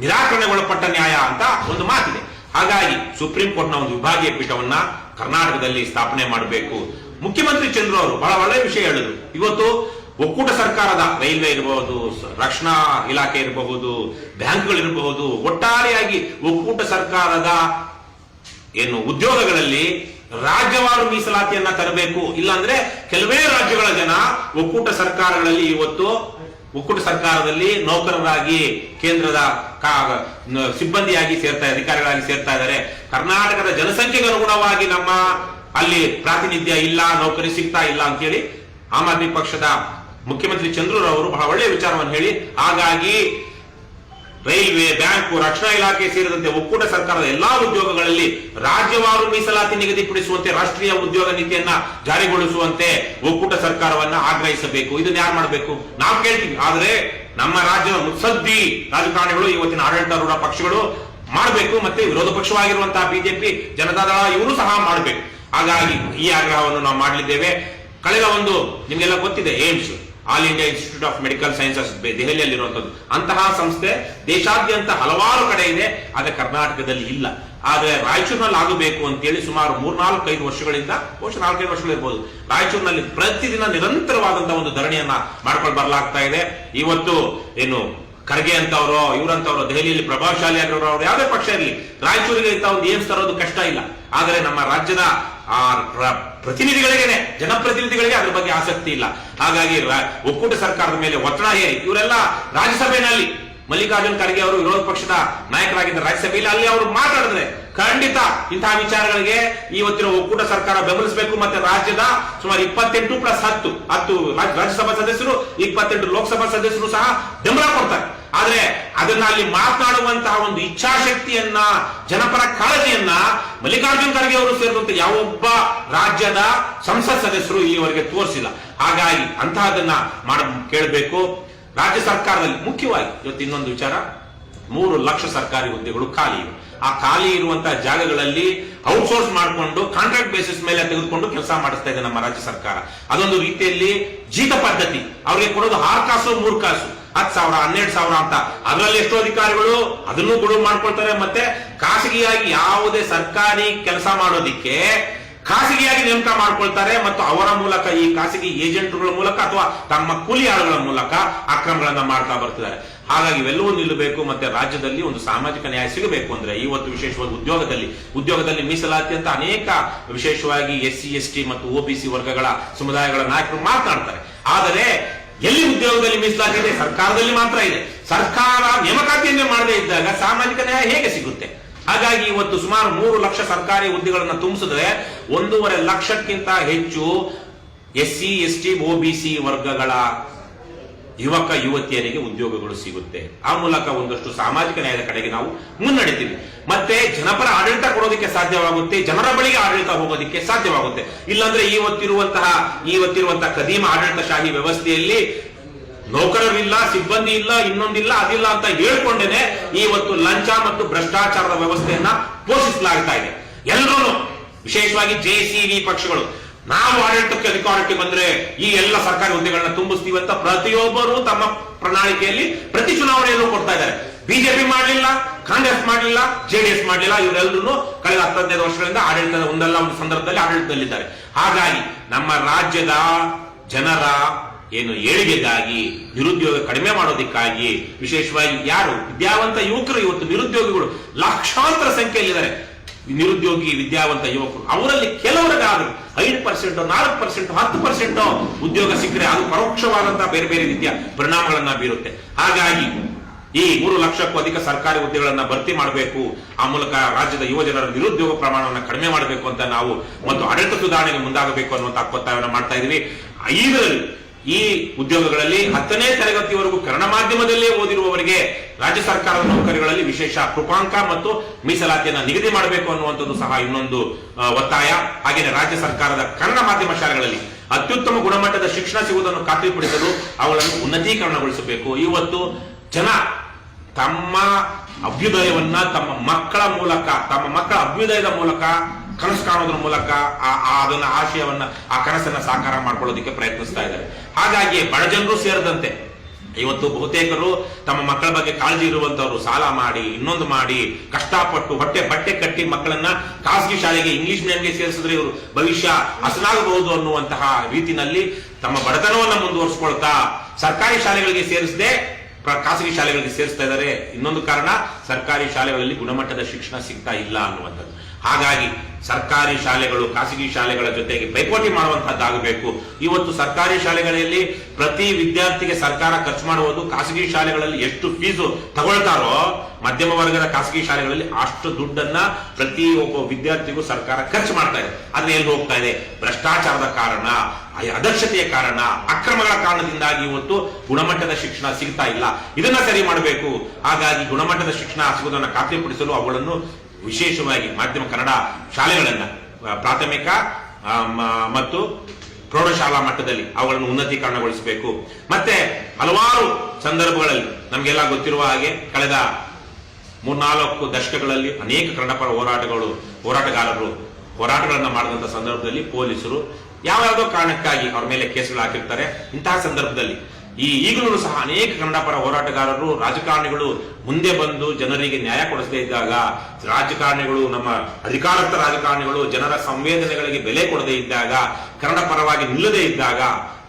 ನಿರಾಕರಣೆಗೊಳಪಟ್ಟ ನ್ಯಾಯ ಅಂತ ಒಂದು ಮಾತಿದೆ. ಹಾಗಾಗಿ ಸುಪ್ರೀಂ ಕೋರ್ಟ್ನ ಒಂದು ವಿಭಾಗೀಯ ಪೀಠವನ್ನ ಕರ್ನಾಟಕದಲ್ಲಿ ಸ್ಥಾಪನೆ ಮಾಡಬೇಕು. ಮುಖ್ಯಮಂತ್ರಿ ಚಂದ್ರು ಅವರು ಬಹಳ ಒಳ್ಳೆಯ ವಿಷಯ ಹೇಳಿದ್ರು. ಇವತ್ತು ಒಕ್ಕೂಟ ಸರ್ಕಾರದ ರೈಲ್ವೆ ಇರಬಹುದು, ರಕ್ಷಣಾ ಇಲಾಖೆ ಇರಬಹುದು ಬ್ಯಾಂಕ್ಗಳಿರಬಹುದು ಒಟ್ಟಾರೆಯಾಗಿ ಒಕ್ಕೂಟ ಸರ್ಕಾರದ ಏನು ಉದ್ಯೋಗಗಳಲ್ಲಿ ರಾಜ್ಯವಾರು ಮೀಸಲಾತಿಯನ್ನ ತರಬೇಕು. ಇಲ್ಲಾಂದ್ರೆ ಕೆಲವೇ ರಾಜ್ಯಗಳ ಜನ ಒಕ್ಕೂಟ ಸರ್ಕಾರಗಳಲ್ಲಿ ಇವತ್ತು ಒಕ್ಕೂಟ ಸರ್ಕಾರದಲ್ಲಿ ನೌಕರರಾಗಿ ಕೇಂದ್ರದ ಸಿಬ್ಬಂದಿಯಾಗಿ ಸೇರ್ತಾ, ಅಧಿಕಾರಿಗಳಾಗಿ ಸೇರ್ತಾ ಇದ್ದಾರೆ. ಕರ್ನಾಟಕದ ಜನಸಂಖ್ಯೆಗೆ ಅನುಗುಣವಾಗಿ ನಮ್ಮ ಅಲ್ಲಿ ಪ್ರಾತಿನಿಧ್ಯ ಇಲ್ಲ, ನೌಕರಿ ಸಿಗ್ತಾ ಇಲ್ಲ ಅಂತೇಳಿ ಆಮ್ ಆದ್ಮಿ ಪಕ್ಷದ ಮುಖ್ಯಮಂತ್ರಿ ಚಂದ್ರೂರ್ ಅವರು ಬಹಳ ಒಳ್ಳೆಯ ವಿಚಾರವನ್ನು ಹೇಳಿ, ಹಾಗಾಗಿ ರೈಲ್ವೆ, ಬ್ಯಾಂಕು, ರಕ್ಷಣಾ ಇಲಾಖೆ ಸೇರಿದಂತೆ ಒಕ್ಕೂಟ ಸರ್ಕಾರದ ಎಲ್ಲಾ ಉದ್ಯೋಗಗಳಲ್ಲಿ ರಾಜ್ಯವಾರು ಮೀಸಲಾತಿ ನಿಗದಿಪಡಿಸುವಂತೆ ರಾಷ್ಟ್ರೀಯ ಉದ್ಯೋಗ ನೀತಿಯನ್ನ ಜಾರಿಗೊಳಿಸುವಂತೆ ಒಕ್ಕೂಟ ಸರ್ಕಾರವನ್ನ ಆಗ್ರಹಿಸಬೇಕು. ಇದನ್ನ ಯಾರು ಮಾಡಬೇಕು? ನಾವು ಕೇಳ್ತೀವಿ. ಆದ್ರೆ ನಮ್ಮ ರಾಜ್ಯದ ಮುತ್ಸದ್ದಿ ರಾಜಕಾರಣಿಗಳು, ಇವತ್ತಿನ ಆಡಳಿತಾರೂಢ ಪಕ್ಷಗಳು ಮಾಡಬೇಕು ಮತ್ತೆ ವಿರೋಧ ಪಕ್ಷವಾಗಿರುವಂತಹ ಬಿಜೆಪಿ ಜನತಾದಳ ಇವರು ಸಹ ಮಾಡಬೇಕು. ಹಾಗಾಗಿ ಈ ಆಗ್ರಹವನ್ನು ನಾವು ಮಾಡಲಿದ್ದೇವೆ. ಕಳೆದ ಒಂದು ನಿಮಗೆಲ್ಲ ಗೊತ್ತಿದೆ, AIIMS. All India institute of medical sciences ದೆಹಲಿಯಲ್ಲಿರುವಂತದ್ದು ಅಂತಹ ಸಂಸ್ಥೆ ದೇಶಾದ್ಯಂತ ಹಲವಾರು ಕಡೆ ಇದೆ. ಆದ್ರೆ ಕರ್ನಾಟಕದಲ್ಲಿ ಇಲ್ಲ. ಆದರೆ ರಾಯಚೂರಿನಲ್ಲಿ ಆಗಬೇಕು ಅಂತೇಳಿ ಸುಮಾರು ಮೂರ್ನಾಲ್ಕು ಐದು ವರ್ಷಗಳಿಂದ, ಬಹುಶಃ ನಾಲ್ಕೈದು ವರ್ಷಗಳಿರ್ಬೋದು ರಾಯಚೂರಿನಲ್ಲಿ ಪ್ರತಿದಿನ ನಿರಂತರವಾದಂತಹ ಒಂದು ಧರಣಿಯನ್ನ ಮಾಡ್ಕೊಂಡು ಬರಲಾಗ್ತಾ ಇದೆ. ಇವತ್ತು ಏನು ಖರ್ಗೆ ಅಂತವರು, ಇವರಂತವರು, ದೆಹಲಿಯಲ್ಲಿ ಪ್ರಭಾವಶಾಲಿ ಆಗಿರೋರು ಅವ್ರು ಯಾವುದೇ ಪಕ್ಷ ಇರಲಿ. ರಾಯಚೂರಿಗೆ ಇಂಥ ಒಂದು ಏಮ್ಸ್ ತರೋದು ಕಷ್ಟ ಇಲ್ಲ. ಆದರೆ ನಮ್ಮ ರಾಜ್ಯದ ಆ ಪ್ರತಿನಿಧಿಗಳಿಗೇನೆ, ಜನಪ್ರತಿನಿಧಿಗಳಿಗೆ ಅದ್ರ ಬಗ್ಗೆ ಆಸಕ್ತಿ ಇಲ್ಲ. ಹಾಗಾಗಿ ಒಕ್ಕೂಟ ಸರ್ಕಾರದ ಮೇಲೆ ಒತ್ತಡ ಹೇರಿ. ಇವರೆಲ್ಲ ರಾಜ್ಯಸಭೆಯಲ್ಲಿ ಮಲ್ಲಿಕಾರ್ಜುನ್ ಖರ್ಗೆ ಅವರು ವಿರೋಧ ಪಕ್ಷದ ನಾಯಕರಾಗಿದ್ದ ರಾಜ್ಯಸಭೆಯಲ್ಲಿ ಅಲ್ಲಿ ಅವರು ಮಾತಾಡಿದ್ರೆ ಖಂಡಿತ ಇಂತಹ ವಿಚಾರಗಳಿಗೆ ಇವತ್ತಿನ ಒಕ್ಕೂಟ ಸರ್ಕಾರ ಬೆಂಬಲಿಸಬೇಕು ಮತ್ತೆ ರಾಜ್ಯದ ಸುಮಾರು ಇಪ್ಪತ್ತೆಂಟು ಪ್ಲಸ್ ಹತ್ತು ಹತ್ತು ರಾಜ್- ರಾಜ್ಯಸಭಾ ಸದಸ್ಯರು, ಇಪ್ಪತ್ತೆಂಟು ಲೋಕಸಭಾ ಸದಸ್ಯರು ಸಹ ಬೆಂಬಲ ಕೊಡ್ತಾರೆ. ಆದ್ರೆ ಅದನ್ನ ಅಲ್ಲಿ ಮಾತನಾಡುವಂತಹ ಒಂದು ಇಚ್ಛಾಶಕ್ತಿಯನ್ನ, ಜನಪರ ಕಾಳಜಿಯನ್ನ ಮಲ್ಲಿಕಾರ್ಜುನ್ ಖರ್ಗೆ ಅವರು ಸೇರಿದಂತೆ ಯಾವೊಬ್ಬ ರಾಜ್ಯದ ಸಂಸತ್ ಸದಸ್ಯರು ಇಲ್ಲಿವರೆಗೆ ತೋರಿಸಿಲ್ಲ. ಹಾಗಾಗಿ ಅಂತಹದನ್ನ ಮಾಡ, ಕೇಳಬೇಕು. ರಾಜ್ಯ ಸರ್ಕಾರದಲ್ಲಿ ಮುಖ್ಯವಾಗಿ ಇವತ್ತು ಇನ್ನೊಂದು ವಿಚಾರ. ಮೂರು ಲಕ್ಷ ಸರ್ಕಾರಿ ಹುದ್ದೆಗಳು ಖಾಲಿ ಇವೆ. ಆ ಖಾಲಿ ಇರುವಂತಹ ಜಾಗಗಳಲ್ಲಿ ಔಟ್ಸೋರ್ಸ್ ಮಾಡಿಕೊಂಡು ಕಾಂಟ್ರಾಕ್ಟ್ ಬೇಸಿಸ್ ಮೇಲೆ ತೆಗೆದುಕೊಂಡು ಕೆಲಸ ಮಾಡಿಸ್ತಾ ಇದೆ ನಮ್ಮ ರಾಜ್ಯ ಸರ್ಕಾರ. ಅದೊಂದು ರೀತಿಯಲ್ಲಿ ಜೀತ ಪದ್ಧತಿ. ಅವರಿಗೆ ಕೊಡೋದು ಆರು ಕಾಸು, ಮೂರು ಕಾಸು. ಹತ್ತು ಸಾವಿರ, ಹನ್ನೆರಡು ಸಾವಿರ ಅಂತ. ಅದರಲ್ಲಿ ಎಷ್ಟೋ ಅಧಿಕಾರಿಗಳು ಅದನ್ನು ಗುಡು ಮಾಡ್ಕೊಳ್ತಾರೆ. ಮತ್ತೆ ಖಾಸಗಿಯಾಗಿ ಯಾವುದೇ ಸರ್ಕಾರಿ ಕೆಲಸ ಮಾಡೋದಿಕ್ಕೆ ಖಾಸಗಿಯಾಗಿ ನೇಮಕ ಮಾಡ್ಕೊಳ್ತಾರೆ. ಮತ್ತು ಅವರ ಮೂಲಕ, ಈ ಖಾಸಗಿ ಏಜೆಂಟ್ಗಳ ಮೂಲಕ ಅಥವಾ ತಮ್ಮ ಕೂಲಿ ಆಳುಗಳ ಮೂಲಕ ಅಕ್ರಮಗಳನ್ನ ಮಾಡ್ತಾ ಬರ್ತಿದ್ದಾರೆ. ಹಾಗಾಗಿ ಇವೆಲ್ಲವೂ ನಿಲ್ಲಬೇಕು. ಮತ್ತೆ ರಾಜ್ಯದಲ್ಲಿ ಒಂದು ಸಾಮಾಜಿಕ ನ್ಯಾಯ ಸಿಗಬೇಕು ಅಂದ್ರೆ ಇವತ್ತು ವಿಶೇಷವಾಗಿ ಉದ್ಯೋಗದಲ್ಲಿ ಉದ್ಯೋಗದಲ್ಲಿ ಮೀಸಲಾತಿ ಅಂತ ಅನೇಕ ವಿಶೇಷವಾಗಿ ಎಸ್ ಸಿ ಎಸ್ ಟಿ ಮತ್ತು ಒಬಿಸಿ ವರ್ಗಗಳ ಸಮುದಾಯಗಳ ನಾಯಕರು ಮಾತನಾಡ್ತಾರೆ. ಆದರೆ ಎಲ್ಲಿ ಉದ್ಯೋಗದಲ್ಲಿ ಮೀಸಲಾತಿ ಇದೆ ಸರ್ಕಾರದಲ್ಲಿ ಮಾತ್ರ ಇದೆ. ಸರ್ಕಾರ ನೇಮಕಾತಿಯನ್ನೇ ಮಾಡದೇ ಇದ್ದಾಗ ಸಾಮಾಜಿಕ ನ್ಯಾಯ ಹೇಗೆ ಸಿಗುತ್ತೆ? ಹಾಗಾಗಿ ಇವತ್ತು ಸುಮಾರು ಮೂರು ಲಕ್ಷ ಸರ್ಕಾರಿ ಹುದ್ದೆಗಳನ್ನು ತುಂಬಿಸಿದ್ರೆ ಒಂದೂವರೆ ಲಕ್ಷಕ್ಕಿಂತ ಹೆಚ್ಚು S C S T OBC ವರ್ಗಗಳ ಯುವಕ, ಯುವತಿಯರಿಗೆ ಉದ್ಯೋಗಗಳು ಸಿಗುತ್ತೆ. ಆ ಮೂಲಕ ಒಂದಷ್ಟು ಸಾಮಾಜಿಕ ನ್ಯಾಯದ ಕಡೆಗೆ ನಾವು ಮುನ್ನಡೆತೀವಿ. ಮತ್ತೆ ಜನಪರ ಆಡಳಿತ ಕೊಡೋದಕ್ಕೆ ಸಾಧ್ಯವಾಗುತ್ತೆ, ಜನರ ಬಳಿಗೆ ಆಡಳಿತ ಹೋಗೋದಕ್ಕೆ ಸಾಧ್ಯವಾಗುತ್ತೆ. ಇಲ್ಲಾಂದ್ರೆ ಇವತ್ತಿರುವಂತಹ ಇವತ್ತಿರುವಂತಹ ಕದೀಮ ಆಡಳಿತಶಾಹಿ ವ್ಯವಸ್ಥೆಯಲ್ಲಿ ನೌಕರರಿಲ್ಲ, ಸಿಬ್ಬಂದಿ ಇಲ್ಲ, ಇನ್ನೊಂದಿಲ್ಲ, ಅದಿಲ್ಲ ಅಂತ ಹೇಳ್ಕೊಂಡೇನೆ ಇವತ್ತು ಲಂಚ ಮತ್ತು ಭ್ರಷ್ಟಾಚಾರದ ವ್ಯವಸ್ಥೆಯನ್ನ ಪೋಷಿಸಲಾಗ್ತಾ ಇದೆ. ಎಲ್ಲರೂ ವಿಶೇಷವಾಗಿ ಜೆಸಿವಿ ಪಕ್ಷಗಳು ನಾವು ಆಡಳಿತಕ್ಕೆ ಅಧಿಕಾರಕ್ಕೆ ಬಂದ್ರೆ ಈ ಎಲ್ಲ ಸರ್ಕಾರಿ ಹುದ್ದೆಗಳನ್ನ ತುಂಬಿಸ್ತೀವಿ ಅಂತ ಪ್ರತಿಯೊಬ್ಬರು ತಮ್ಮ ಪ್ರಣಾಳಿಕೆಯಲ್ಲಿ ಪ್ರತಿ ಚುನಾವಣೆಯನ್ನು ಕೊಡ್ತಾ ಇದ್ದಾರೆ. ಬಿಜೆಪಿ ಮಾಡಲಿಲ್ಲ, ಕಾಂಗ್ರೆಸ್ ಮಾಡಲಿಲ್ಲ ಜೆಡಿಎಸ್ ಮಾಡಲಿಲ್ಲ ಇವರೆಲ್ಲರೂ ಕಳೆದ ಹತ್ತದೈದು ವರ್ಷಗಳಿಂದ ಆಡಳಿತದ ಒಂದಲ್ಲ ಒಂದು ಸಂದರ್ಭದಲ್ಲಿ ಆಡಳಿತದಲ್ಲಿದ್ದಾರೆ. ಹಾಗಾಗಿ ನಮ್ಮ ರಾಜ್ಯದ ಜನರ ಏನು ಏಳಿಗೆಗಾಗಿ, ನಿರುದ್ಯೋಗ ಕಡಿಮೆ ಮಾಡೋದಕ್ಕಾಗಿ, ವಿಶೇಷವಾಗಿ ಯಾರು? ವಿದ್ಯಾವಂತ ಯುವಕರು ಇವತ್ತು ನಿರುದ್ಯೋಗಿಗಳು ಲಕ್ಷಾಂತರ ಸಂಖ್ಯೆಯಲ್ಲಿದ್ದಾರೆ. ನಿರುದ್ಯೋಗಿ, ವಿದ್ಯಾವಂತ ಯುವಕರು, ಅವರಲ್ಲಿ ಕೆಲವರಿಗಾದ್ರು ಐದು ಪರ್ಸೆಂಟ್ ನಾಲ್ಕು ಪರ್ಸೆಂಟ್ ಹತ್ತು ಪರ್ಸೆಂಟ್ ಉದ್ಯೋಗ ಸಿಕ್ಕರೆ ಅದು ಪರೋಕ್ಷವಾದಂತಹ ಬೇರೆ ಬೇರೆ ರೀತಿಯ ಪರಿಣಾಮಗಳನ್ನ ಬೀರುತ್ತೆ. ಹಾಗಾಗಿ ಈ ಮೂರು ಲಕ್ಷಕ್ಕೂ ಅಧಿಕ ಸರ್ಕಾರಿ ಹುದ್ದೆಗಳನ್ನ ಭರ್ತಿ ಮಾಡಬೇಕು. ಆ ಮೂಲಕ ರಾಜ್ಯದ ಯುವ ಜನರ ನಿರುದ್ಯೋಗ ಪ್ರಮಾಣವನ್ನು ಕಡಿಮೆ ಮಾಡಬೇಕು ಅಂತ ನಾವು ಮತ್ತು ಆಡಳಿತ ಸುಧಾರಣೆಗೆ ಮುಂದಾಗಬೇಕು ಅನ್ನುವಂತ ಒತ್ತಾಯವನ್ನು ಮಾಡ್ತಾ ಇದೀವಿ. ಇದರಲ್ಲಿ ಈ ಉದ್ಯೋಗಗಳಲ್ಲಿ ಹತ್ತನೇ ತರಗತಿವರೆಗೂ ಕನ್ನಡ ಮಾಧ್ಯಮದಲ್ಲೇ ಓದಿರುವವರಿಗೆ ರಾಜ್ಯ ಸರ್ಕಾರದ ನೌಕರಿಗಳಲ್ಲಿ ವಿಶೇಷ ಕೃಪಾಂಕ ಮತ್ತು ಮೀಸಲಾತಿಯನ್ನು ನಿಗದಿ ಮಾಡಬೇಕು ಅನ್ನುವಂಥದ್ದು ಸಹ ಇನ್ನೊಂದು ಒತ್ತಾಯ. ಹಾಗೆಯೇ ರಾಜ್ಯ ಸರ್ಕಾರದ ಕನ್ನಡ ಮಾಧ್ಯಮ ಶಾಲೆಗಳಲ್ಲಿ ಅತ್ಯುತ್ತಮ ಗುಣಮಟ್ಟದ ಶಿಕ್ಷಣ ಸಿಗುವುದನ್ನು ಖಾತ್ರಿಪಡಿಸಲು ಅವುಗಳನ್ನು ಉನ್ನತೀಕರಣಗೊಳಿಸಬೇಕು. ಇವತ್ತು ಜನ ತಮ್ಮ ಅಭ್ಯುದಯವನ್ನ ತಮ್ಮ ಮಕ್ಕಳ ಮೂಲಕ, ತಮ್ಮ ಮಕ್ಕಳ ಅಭ್ಯುದಯದ ಮೂಲಕ ಕನಸು ಕಾಣೋದ್ರ ಮೂಲಕ ಅದನ್ನ ಆಶಯವನ್ನ, ಆ ಕನಸನ್ನ ಸಾಕಾರ ಮಾಡ್ಕೊಳ್ಳೋದಕ್ಕೆ ಪ್ರಯತ್ನಿಸ್ತಾ ಇದ್ದಾರೆ. ಹಾಗಾಗಿ ಬಡ ಜನರು ಸೇರಿದಂತೆ ಇವತ್ತು ಬಹುತೇಕರು ತಮ್ಮ ಮಕ್ಕಳ ಬಗ್ಗೆ ಕಾಳಜಿ ಇರುವಂತವರು ಸಾಲ ಮಾಡಿ, ಇನ್ನೊಂದು ಮಾಡಿ, ಕಷ್ಟಪಟ್ಟು ಹೊಟ್ಟೆ ಬಟ್ಟೆ ಕಟ್ಟಿ ಮಕ್ಕಳನ್ನ ಖಾಸಗಿ ಶಾಲೆಗೆ ಇಂಗ್ಲಿಷ್ ಮೀಡಿಯಂಗೆ ಸೇರಿಸಿದ್ರೆ ಇವರು ಭವಿಷ್ಯ ಹಸನಾಗಬಹುದು ಅನ್ನುವಂತಹ ರೀತಿನಲ್ಲಿ ತಮ್ಮ ಬಡತನವನ್ನ ಮುಂದುವರಿಸಿಕೊಳ್ತಾ ಸರ್ಕಾರಿ ಶಾಲೆಗಳಿಗೆ ಸೇರಿಸದೆ ಖಾಸಗಿ ಶಾಲೆಗಳಿಗೆ ಸೇರಿಸ್ತಾ ಇದ್ದಾರೆ. ಇನ್ನೊಂದು ಕಾರಣ ಸರ್ಕಾರಿ ಶಾಲೆಗಳಲ್ಲಿ ಗುಣಮಟ್ಟದ ಶಿಕ್ಷಣ ಸಿಗ್ತಾ ಇಲ್ಲ ಅನ್ನುವಂಥದ್ದು. ಹಾಗಾಗಿ ಸರ್ಕಾರಿ ಶಾಲೆಗಳು, ಖಾಸಗಿ ಶಾಲೆಗಳ ಜೊತೆಗೆ ಪೈಪೋಟಿ ಮಾಡುವಂತಹದ್ದಾಗಬೇಕು. ಇವತ್ತು ಸರ್ಕಾರಿ ಶಾಲೆಗಳಲ್ಲಿ ಪ್ರತಿ ವಿದ್ಯಾರ್ಥಿಗೆ ಸರ್ಕಾರ ಖರ್ಚು ಮಾಡುವುದು ಖಾಸಗಿ ಶಾಲೆಗಳಲ್ಲಿ ಎಷ್ಟು ಫೀಸು ತಗೊಳ್ತಾರೋ ಮಧ್ಯಮ ವರ್ಗದ ಖಾಸಗಿ ಶಾಲೆಗಳಲ್ಲಿ ಅಷ್ಟು ದುಡ್ಡನ್ನ ಪ್ರತಿ ಒಬ್ಬ ವಿದ್ಯಾರ್ಥಿಗೂ ಸರ್ಕಾರ ಖರ್ಚು ಮಾಡ್ತಾ ಇದೆ. ಅದನ್ನ ಎಲ್ಲಿ ಹೋಗ್ತಾ ಇದೆ? ಭ್ರಷ್ಟಾಚಾರದ ಕಾರಣ ಅದಕ್ಷತೆಯ ಕಾರಣ, ಅಕ್ರಮಗಳ ಕಾರಣದಿಂದಾಗಿ ಇವತ್ತು ಗುಣಮಟ್ಟದ ಶಿಕ್ಷಣ ಸಿಗ್ತಾ ಇಲ್ಲ. ಇದನ್ನ ಸರಿ ಮಾಡಬೇಕು. ಹಾಗಾಗಿ ಗುಣಮಟ್ಟದ ಶಿಕ್ಷಣ ಸಿಗುವುದನ್ನು ಖಾತ್ರಿಪಡಿಸಲು ಅವುಗಳನ್ನು ವಿಶೇಷವಾಗಿ ಮಾಧ್ಯಮ ಕನ್ನಡ ಶಾಲೆಗಳನ್ನು ಪ್ರಾಥಮಿಕ ಮತ್ತು ಪ್ರೌಢಶಾಲಾ ಮಟ್ಟದಲ್ಲಿ ಅವುಗಳನ್ನು ಉನ್ನತೀಕರಣಗೊಳಿಸಬೇಕು. ಮತ್ತೆ ಹಲವಾರು ಸಂದರ್ಭಗಳಲ್ಲಿ ನಮಗೆಲ್ಲ ಗೊತ್ತಿರುವ ಹಾಗೆ ಕಳೆದ ಮೂರ್ನಾಲ್ಕು ದಶಕಗಳಲ್ಲಿ ಅನೇಕ ಕನ್ನಡಪರ ಹೋರಾಟಗಳು, ಹೋರಾಟಗಾರರು ಹೋರಾಟಗಳನ್ನು ಮಾಡಿದಂತ ಸಂದರ್ಭದಲ್ಲಿ ಪೊಲೀಸರು ಯಾವ್ಯಾವುದೋ ಕಾರಣಕ್ಕಾಗಿ ಅವರ ಮೇಲೆ ಕೇಸುಗಳು ಹಾಕಿರ್ತಾರೆ. ಇಂತಹ ಸಂದರ್ಭದಲ್ಲಿ ಈ ಈಗಲೂ ಸಹ ಅನೇಕ ಕನ್ನಡ ಪರ ಹೋರಾಟಗಾರರು ರಾಜಕಾರಣಿಗಳು ಮುಂದೆ ಬಂದು ಜನರಿಗೆ ನ್ಯಾಯ ಕೊಡಿಸದೇ ಇದ್ದಾಗ ರಾಜಕಾರಣಿಗಳು, ನಮ್ಮ ಅಧಿಕಾರಸ್ಥ ರಾಜಕಾರಣಿಗಳು ಜನರ ಸಂವೇದನೆಗಳಿಗೆ ಬೆಲೆ ಕೊಡದೇ ಇದ್ದಾಗ, ಕನ್ನಡ ಪರವಾಗಿ ನಿಲ್ಲದೇ ಇದ್ದಾಗ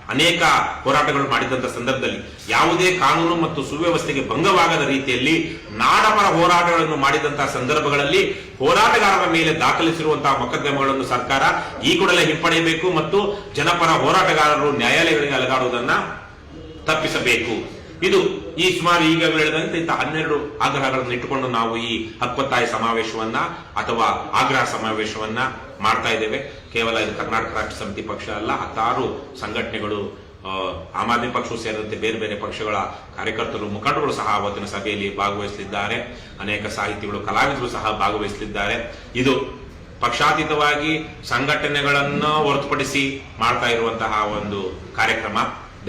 ಅನೇಕ ಹೋರಾಟಗಳು ಮಾಡಿದಂತ ಸಂದರ್ಭದಲ್ಲಿ ಯಾವುದೇ ಕಾನೂನು ಮತ್ತು ಸುವ್ಯವಸ್ಥೆಗೆ ಭಂಗವಾಗದ ರೀತಿಯಲ್ಲಿ ನಾಡಪರ ಹೋರಾಟಗಳನ್ನು ಮಾಡಿದಂತಹ ಸಂದರ್ಭಗಳಲ್ಲಿ ಹೋರಾಟಗಾರರ ಮೇಲೆ ದಾಖಲಿಸಿರುವಂತಹ ಮೊಕದ್ದಮೆಗಳನ್ನು ಸರ್ಕಾರ ಈ ಕೂಡಲೇ ಹಿಂಪಡೆಯಬೇಕು ಮತ್ತು ಜನಪರ ಹೋರಾಟಗಾರರು ನ್ಯಾಯಾಲಯಗಳಿಗೆ ಅಲಗಾಡುವುದನ್ನ ತಪ್ಪಿಸಬೇಕು. ಇದು ಈ ಸುಮಾರು ಈಗ ಹೇಳಿದಂತೆ ಇಂಥ ಹನ್ನೆರಡು ಆಗ್ರಹಗಳನ್ನು ಇಟ್ಟುಕೊಂಡು ನಾವು ಈ ಹಕ್ಕೊತ್ತಾಯ ಸಮಾವೇಶವನ್ನ ಅಥವಾ ಆಗ್ರಹ ಸಮಾವೇಶವನ್ನ ಮಾಡ್ತಾ ಇದ್ದೇವೆ. ಕೇವಲ ಇದು ಕರ್ನಾಟಕ ರಾಷ್ಟ್ರ ಸಮಿತಿ ಪಕ್ಷ ಅಲ್ಲ, ಹತ್ತಾರು ಸಂಘಟನೆಗಳು ಆಮ್ ಆದ್ಮಿ ಪಕ್ಷವು ಸೇರಿದಂತೆ ಬೇರೆ ಬೇರೆ ಪಕ್ಷಗಳ ಕಾರ್ಯಕರ್ತರು ಮುಖಂಡರು ಸಹ ಅವತ್ತಿನ ಸಭೆಯಲ್ಲಿ ಭಾಗವಹಿಸಲಿದ್ದಾರೆ. ಅನೇಕ ಸಾಹಿತಿಗಳು, ಕಲಾವಿದರು ಸಹ ಭಾಗವಹಿಸಲಿದ್ದಾರೆ. ಇದು ಪಕ್ಷಾತೀತವಾಗಿ ಸಂಘಟನೆಗಳನ್ನು ಹೊರತುಪಡಿಸಿ ಮಾಡ್ತಾ ಇರುವಂತಹ ಒಂದು ಕಾರ್ಯಕ್ರಮ.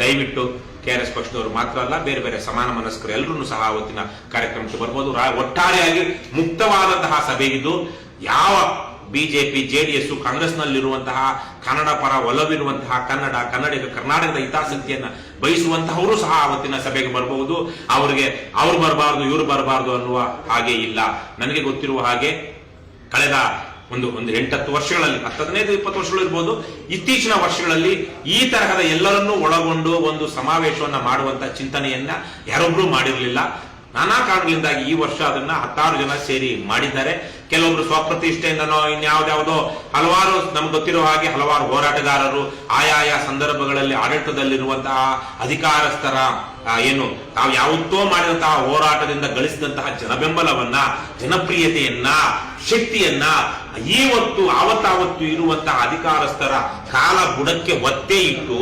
ದಯವಿಟ್ಟು ಕೆಆರ್ಎಸ್ ಪಕ್ಷದವರು ಮಾತ್ರ ಅಲ್ಲ, ಬೇರೆ ಬೇರೆ ಸಮಾನ ಮನಸ್ಕರು ಎಲ್ಲರೂ ಸಹ ಅವತ್ತಿನ ಕಾರ್ಯಕ್ರಮಕ್ಕೆ ಬರ್ಬೋದು. ಒಟ್ಟಾರೆಯಾಗಿ ಮುಕ್ತವಾದಂತಹ ಸಭೆ ಇದು ಯಾವ ಬಿಜೆಪಿ ಜೆಡಿಎಸ್ ಕಾಂಗ್ರೆಸ್ನಲ್ಲಿರುವಂತಹ ಕನ್ನಡ ಪರ ಒಲವಿರುವಂತಹ ಕನ್ನಡ, ಕನ್ನಡಿಗ, ಕರ್ನಾಟಕದ ಹಿತಾಸಕ್ತಿಯನ್ನ ಬಯಸುವಂತಹವರು ಸಹ ಅವತ್ತಿನ ಸಭೆಗೆ ಬರಬಹುದು ಅವರಿಗೆ ಅವ್ರು ಬರಬಾರ್ದು, ಇವ್ರು ಬರಬಾರ್ದು ಅನ್ನುವ ಹಾಗೆ ಇಲ್ಲ. ನನಗೆ ಗೊತ್ತಿರುವ ಹಾಗೆ ಕಳೆದ ಒಂದು ಒಂದು ಎಂಟತ್ತು ವರ್ಷಗಳಲ್ಲಿ ಹತ್ತು ಹದಿನೈದು ಇಪ್ಪತ್ತು ವರ್ಷಗಳು ಇರ್ಬೋದು, ಇತ್ತೀಚಿನ ವರ್ಷಗಳಲ್ಲಿ ಈ ತರಹದ ಎಲ್ಲರನ್ನೂ ಒಳಗೊಂಡು ಒಂದು ಸಮಾವೇಶವನ್ನ ಮಾಡುವಂತ ಚಿಂತನೆಯನ್ನ ಯಾರೊಬ್ರು ಮಾಡಿರಲಿಲ್ಲ. ನಾನಾ ಕಾರಣಗಳಿಂದಾಗಿ ಈ ವರ್ಷ ಅದನ್ನ ಹತ್ತಾರು ಜನ ಸೇರಿ ಮಾಡಿದ್ದಾರೆ. ಕೆಲವೊಬ್ರು ಸ್ವಪ್ರತಿಷ್ಠೆಯಿಂದನೋ ಇನ್ಯಾವ್ದಾವುದೋ ಹಲವಾರು ನಮ್ಗೆ ಗೊತ್ತಿರೋ ಹಾಗೆ ಹಲವಾರು ಹೋರಾಟಗಾರರು ಆಯಾಯ ಸಂದರ್ಭಗಳಲ್ಲಿ ಆಡಳಿತದಲ್ಲಿರುವಂತಹ ಅಧಿಕಾರಸ್ಥರ ಏನು, ತಾವು ಯಾವತ್ತೋ ಮಾಡಿದಂತಹ ಹೋರಾಟದಿಂದ ಗಳಿಸಿದಂತಹ ಜನಬೆಂಬಲವನ್ನ, ಜನಪ್ರಿಯತೆಯನ್ನ ಶಕ್ತಿಯನ್ನ ಇವತ್ತು ಆವತ್ತಾವತ್ತು ಇರುವಂತಹ ಅಧಿಕಾರಸ್ಥರ ಕಾಲ ಗುಣಕ್ಕೆ ಒತ್ತೆ ಇಟ್ಟು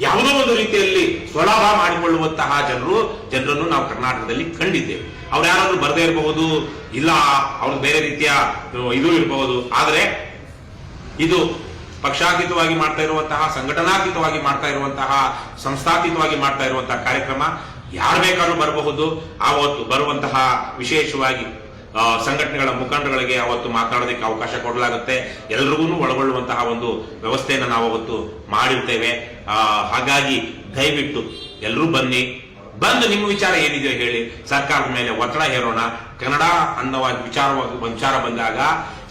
ಯಾವುದೋ ಒಂದು ರೀತಿಯಲ್ಲಿ ಸ್ವಲಾಭ ಮಾಡಿಕೊಳ್ಳುವಂತಹ ಜನರು, ಜನರನ್ನು ನಾವು ಕರ್ನಾಟಕದಲ್ಲಿ ಕಂಡಿದ್ದೇವೆ. ಅವ್ರು ಯಾರಾದ್ರೂ ಬರದೇ ಇರಬಹುದು, ಇಲ್ಲ, ಅವ್ರ ಬೇರೆ ರೀತಿಯ ಇದು ಇರಬಹುದು. ಆದರೆ ಇದು ಪಕ್ಷಾತೀತವಾಗಿ ಮಾಡ್ತಾ ಇರುವಂತಹ, ಸಂಘಟನಾತೀತವಾಗಿ ಮಾಡ್ತಾ ಇರುವಂತಹ, ಸಂಸ್ಥಾತೀತವಾಗಿ ಮಾಡ್ತಾ ಇರುವಂತಹ ಕಾರ್ಯಕ್ರಮ ಯಾರು ಬೇಕಾದ್ರೂ ಬರಬಹುದು. ಆವತ್ತು ಬರುವಂತಹ ವಿಶೇಷವಾಗಿ ಸಂಘಟನೆಗಳ ಮುಖಂಡಗಳಿಗೆ ಅವತ್ತು ಮಾತನಾಡೋದಕ್ಕೆ ಅವಕಾಶ ಕೊಡಲಾಗುತ್ತೆ. ಎಲ್ರಿಗೂ ಒಳಗೊಳ್ಳುವಂತಹ ಒಂದು ವ್ಯವಸ್ಥೆಯನ್ನು ನಾವು ಅವತ್ತು ಮಾಡಿರ್ತೇವೆ. ಹಾಗಾಗಿ ದಯವಿಟ್ಟು ಎಲ್ಲರೂ ಬನ್ನಿ. ಬಂದು ನಿಮ್ಮ ವಿಚಾರ ಏನಿದೆಯೋ ಹೇಳಿ. ಸರ್ಕಾರದ ಮೇಲೆ ಒತ್ತಡ ಹೇರೋಣ. ಕನ್ನಡ ಅನ್ನುವ ವಿಚಾರ ವಿಚಾರ ಬಂದಾಗ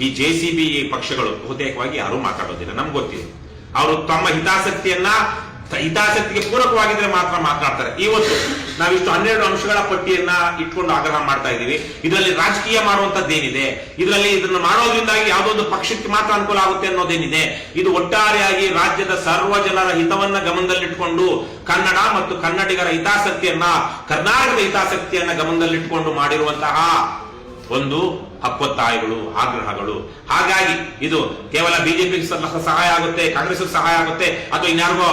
ಈ ಜೆ ಸಿ ಬಿ ಪಕ್ಷಗಳು ಬಹುತೇಕವಾಗಿ ಯಾರೂ ಮಾತಾಡೋದಿಲ್ಲ. ನಮ್ಗೆ ಗೊತ್ತಿದೆ. ಅವರು ತಮ್ಮ ಹಿತಾಸಕ್ತಿಯನ್ನ ಹಿತಾಸಕ್ತಿಗೆ ಪೂರಕವಾಗಿದ್ರೆ ಮಾತ್ರ ಮಾತನಾಡ್ತಾರೆ ಇವತ್ತು ನಾವಿಷ್ಟು ಹನ್ನೆರಡು ಅಂಶಗಳ ಪಟ್ಟಿಯನ್ನ ಇಟ್ಕೊಂಡು ಆಗ್ರಹ ಮಾಡ್ತಾ ಇದ್ದೀವಿ. ಇದರಲ್ಲಿ ರಾಜಕೀಯ ಮಾಡುವಂತದ್ದೇನಿದೆ ಇದರಲ್ಲಿ ಇದನ್ನು ಮಾಡೋದ್ರಿಂದಾಗಿ ಯಾವುದೊಂದು ಪಕ್ಷಕ್ಕೆ ಮಾತ್ರ ಅನುಕೂಲ ಆಗುತ್ತೆ ಅನ್ನೋದೇನಿದೆ? ಇದು ಒಟ್ಟಾರೆಯಾಗಿ ರಾಜ್ಯದ ಸರ್ವ ಜನರ ಹಿತವನ್ನ ಗಮನದಲ್ಲಿಟ್ಟುಕೊಂಡು ಕನ್ನಡ ಮತ್ತು ಕನ್ನಡಿಗರ ಹಿತಾಸಕ್ತಿಯನ್ನ, ಕರ್ನಾಟಕದ ಹಿತಾಸಕ್ತಿಯನ್ನ ಗಮನದಲ್ಲಿಟ್ಟುಕೊಂಡು ಮಾಡಿರುವಂತಹ ಒಂದು ಹಕ್ಕೊತ್ತಾಯಗಳು, ಆಗ್ರಹಗಳು. ಹಾಗಾಗಿ ಇದು ಕೇವಲ ಬಿಜೆಪಿ ಸಹಾಯ ಆಗುತ್ತೆ ಕಾಂಗ್ರೆಸ್ ಸಹಾಯ ಆಗುತ್ತೆ, ಅಥವಾ ಇನ್ಯಾರಿಗೋ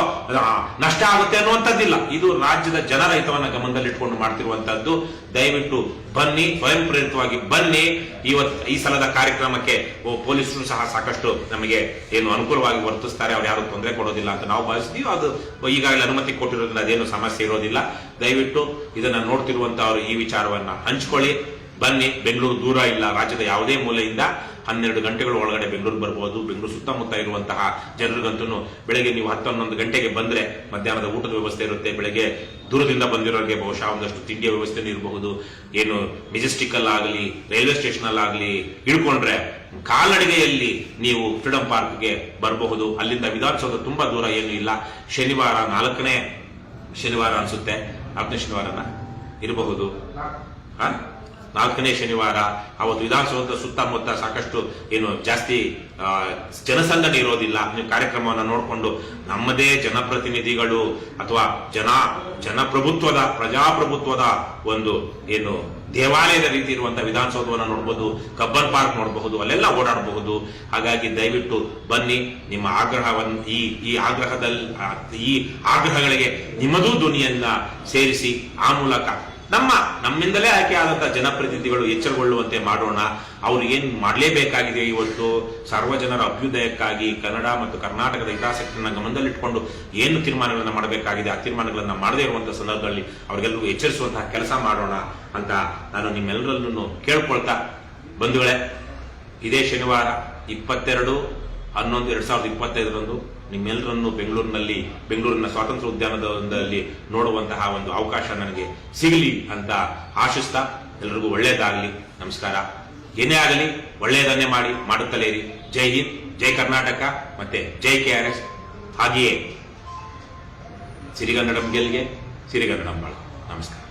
ನಷ್ಟ ಆಗುತ್ತೆ ಅನ್ನುವಂಥದ್ದಿಲ್ಲ. ಇದು ರಾಜ್ಯದ ಜನರ ಹಿತವನ್ನ ಗಮನದಲ್ಲಿಟ್ಕೊಂಡು ಮಾಡ್ತಿರುವಂತಹದ್ದು ದಯವಿಟ್ಟು ಬನ್ನಿ ಸ್ವಯಂ ಪ್ರೇರಿತವಾಗಿ ಬನ್ನಿ. ಇವತ್ತು ಈ ಸಲದ ಕಾರ್ಯಕ್ರಮಕ್ಕೆ ಪೊಲೀಸರು ಸಹ ಸಾಕಷ್ಟು ನಮಗೆ ಏನು ಅನುಕೂಲವಾಗಿ ವರ್ತಿಸ್ತಾರೆ. ಅವ್ರು ಯಾರು ತೊಂದರೆ ಕೊಡೋದಿಲ್ಲ ಅಂತ ನಾವು ಭಾವಿಸ್ತೀವಿ. ಅದು ಈಗಾಗಲೇ ಅನುಮತಿ ಕೊಟ್ಟಿರೋದ್ರಿಂದ ಅದೇನು ಸಮಸ್ಯೆ ಇರೋದಿಲ್ಲ. ದಯವಿಟ್ಟು ಇದನ್ನ ನೋಡ್ತಿರುವಂತವರು ಈ ವಿಚಾರವನ್ನ ಹಂಚ್ಕೊಳ್ಳಿ. ಬನ್ನಿ, ಬೆಂಗಳೂರು ದೂರ ಇಲ್ಲ, ರಾಜ್ಯದ ಯಾವುದೇ ಮೂಲೆಯಿಂದ ಹನ್ನೆರಡು ಗಂಟೆಗಳ ಒಳಗಡೆ ಬೆಂಗಳೂರು ಬರ್ಬೋದು. ಬೆಂಗಳೂರು ಸುತ್ತಮುತ್ತ ಇರುವಂತಹ ಜನರಿಗಂತೂ ಬೆಳಗ್ಗೆ ನೀವು ಹತ್ತು ಹನ್ನೊಂದು ಗಂಟೆಗೆ ಬಂದ್ರೆ ಮಧ್ಯಾಹ್ನದ ಊಟದ ವ್ಯವಸ್ಥೆ ಇರುತ್ತೆ. ಬೆಳಗ್ಗೆ ದೂರದಿಂದ ಬಂದಿರೋರಿಗೆ ಬಹುಶಃ ಒಂದಷ್ಟು ತಿಂಡಿಯ ವ್ಯವಸ್ಥೆ ಇರಬಹುದು. ಏನು ಮೆಜೆಸ್ಟಿಕ್ ಅಲ್ಲಾಗಲಿ ರೈಲ್ವೆ ಸ್ಟೇಷನಲ್ಲಾಗಲಿ ಇಳ್ಕೊಂಡ್ರೆ ಕಾಲ್ನಡಿಗೆಯಲ್ಲಿ ನೀವು ಫ್ರೀಡಂ ಪಾರ್ಕ್ಗೆ ಬರಬಹುದು. ಅಲ್ಲಿಂದ ವಿಧಾನಸೌಧ ತುಂಬಾ ದೂರ ಏನೂ ಇಲ್ಲ. ಶನಿವಾರ ನಾಲ್ಕನೇ ಶನಿವಾರ ಅನ್ಸುತ್ತೆ. ಹತ್ತನೇ ಶನಿವಾರನ ಇರಬಹುದು? ನಾಲ್ಕನೇ ಶನಿವಾರ, ಅವತ್ತು ವಿಧಾನಸೌಧದ ಸುತ್ತಮುತ್ತ ಸಾಕಷ್ಟು ಏನು ಜಾಸ್ತಿ ಜನಸಂದಣಿ ಇರೋದಿಲ್ಲ. ನೀವು ಕಾರ್ಯಕ್ರಮವನ್ನು ನೋಡಿಕೊಂಡು ನಮ್ಮದೇ ಜನಪ್ರತಿನಿಧಿಗಳು ಅಥವಾ ಜನ, ಜನಪ್ರಭುತ್ವದ, ಪ್ರಜಾಪ್ರಭುತ್ವದ ಒಂದು ಏನು ದೇವಾಲಯದ ರೀತಿ ಇರುವಂತಹ ವಿಧಾನಸೌಧವನ್ನು ನೋಡಬಹುದು ಕಬ್ಬನ್ ಪಾರ್ಕ್ ನೋಡಬಹುದು, ಅಲ್ಲೆಲ್ಲ ಓಡಾಡಬಹುದು. ಹಾಗಾಗಿ ದಯವಿಟ್ಟು ಬನ್ನಿ, ನಿಮ್ಮ ಆಗ್ರಹವನ್ನು ಈ ಈ ಆಗ್ರಹದಲ್ಲಿ ಈ ಆಗ್ರಹಗಳಿಗೆ ನಿಮ್ಮದೂ ಧ್ವನಿಯನ್ನ ಸೇರಿಸಿ, ಆ ಮೂಲಕ ನಮ್ಮ, ನಮ್ಮಿಂದಲೇ ಆಯ್ಕೆ ಆದಂತಹ ಜನಪ್ರತಿನಿಧಿಗಳು ಎಚ್ಚರಗೊಳ್ಳುವಂತೆ ಮಾಡೋಣ. ಅವ್ರು ಏನ್ ಮಾಡಲೇಬೇಕಾಗಿದೆ ಇವತ್ತು? ಸರ್ವಜನರ ಅಭ್ಯುದಯಕ್ಕಾಗಿ ಕನ್ನಡ ಮತ್ತು ಕರ್ನಾಟಕದ ಹಿತಾಸಕ್ತಿಯನ್ನ ಗಮನದಲ್ಲಿಟ್ಟುಕೊಂಡು ಏನು ತೀರ್ಮಾನಗಳನ್ನು ಮಾಡಬೇಕಾಗಿದೆ, ಆ ತೀರ್ಮಾನಗಳನ್ನ ಮಾಡದೇ ಇರುವಂತಹ ಸಂದರ್ಭದಲ್ಲಿ ಅವರಿಗೆಲ್ಲರೂ ಎಚ್ಚರಿಸುವಂತಹ ಕೆಲಸ ಮಾಡೋಣ ಅಂತ ನಾನು ನಿಮ್ಮೆಲ್ಲರನ್ನು ಕೇಳ್ಕೊಳ್ತಾ ಬಂಧುಗಳೇ, ಇದೇ ಶನಿವಾರ ಇಪ್ಪತ್ತೆರಡು, ಹನ್ನೊಂದು, ಎರಡ್ ಸಾವಿರದ ಇಪ್ಪತ್ತೈದರಂದು ನಿಮ್ಮೆಲ್ಲರನ್ನು ಬೆಂಗಳೂರಿನಲ್ಲಿ, ಬೆಂಗಳೂರಿನ ಸ್ವಾತಂತ್ರ್ಯ ಉದ್ಯಾನದಲ್ಲಿ ನೋಡುವಂತಹ ಒಂದು ಅವಕಾಶ ನನಗೆ ಸಿಗಲಿ ಅಂತ ಆಶಿಸ್ತಾ ಎಲ್ರಿಗೂ ಒಳ್ಳೇದಾಗಲಿ. ನಮಸ್ಕಾರ. ಏನೇ ಆಗಲಿ, ಒಳ್ಳೆಯದನ್ನೇ ಮಾಡಿ, ಮಾಡುತ್ತಲೇ ಇರಿ. ಜೈ ಹಿಂದ್, ಜೈ ಕರ್ನಾಟಕ, ಮತ್ತೆ ಜೈ ಕೆ ಆರ್ ಎಸ್. ಹಾಗೆಯೇ ಸಿರಿಗನ್ನಡಂ ಗೆಲ್ಗೆ ಸಿರಿಗನ್ನಡಂ ಬಾಳ ನಮಸ್ಕಾರ.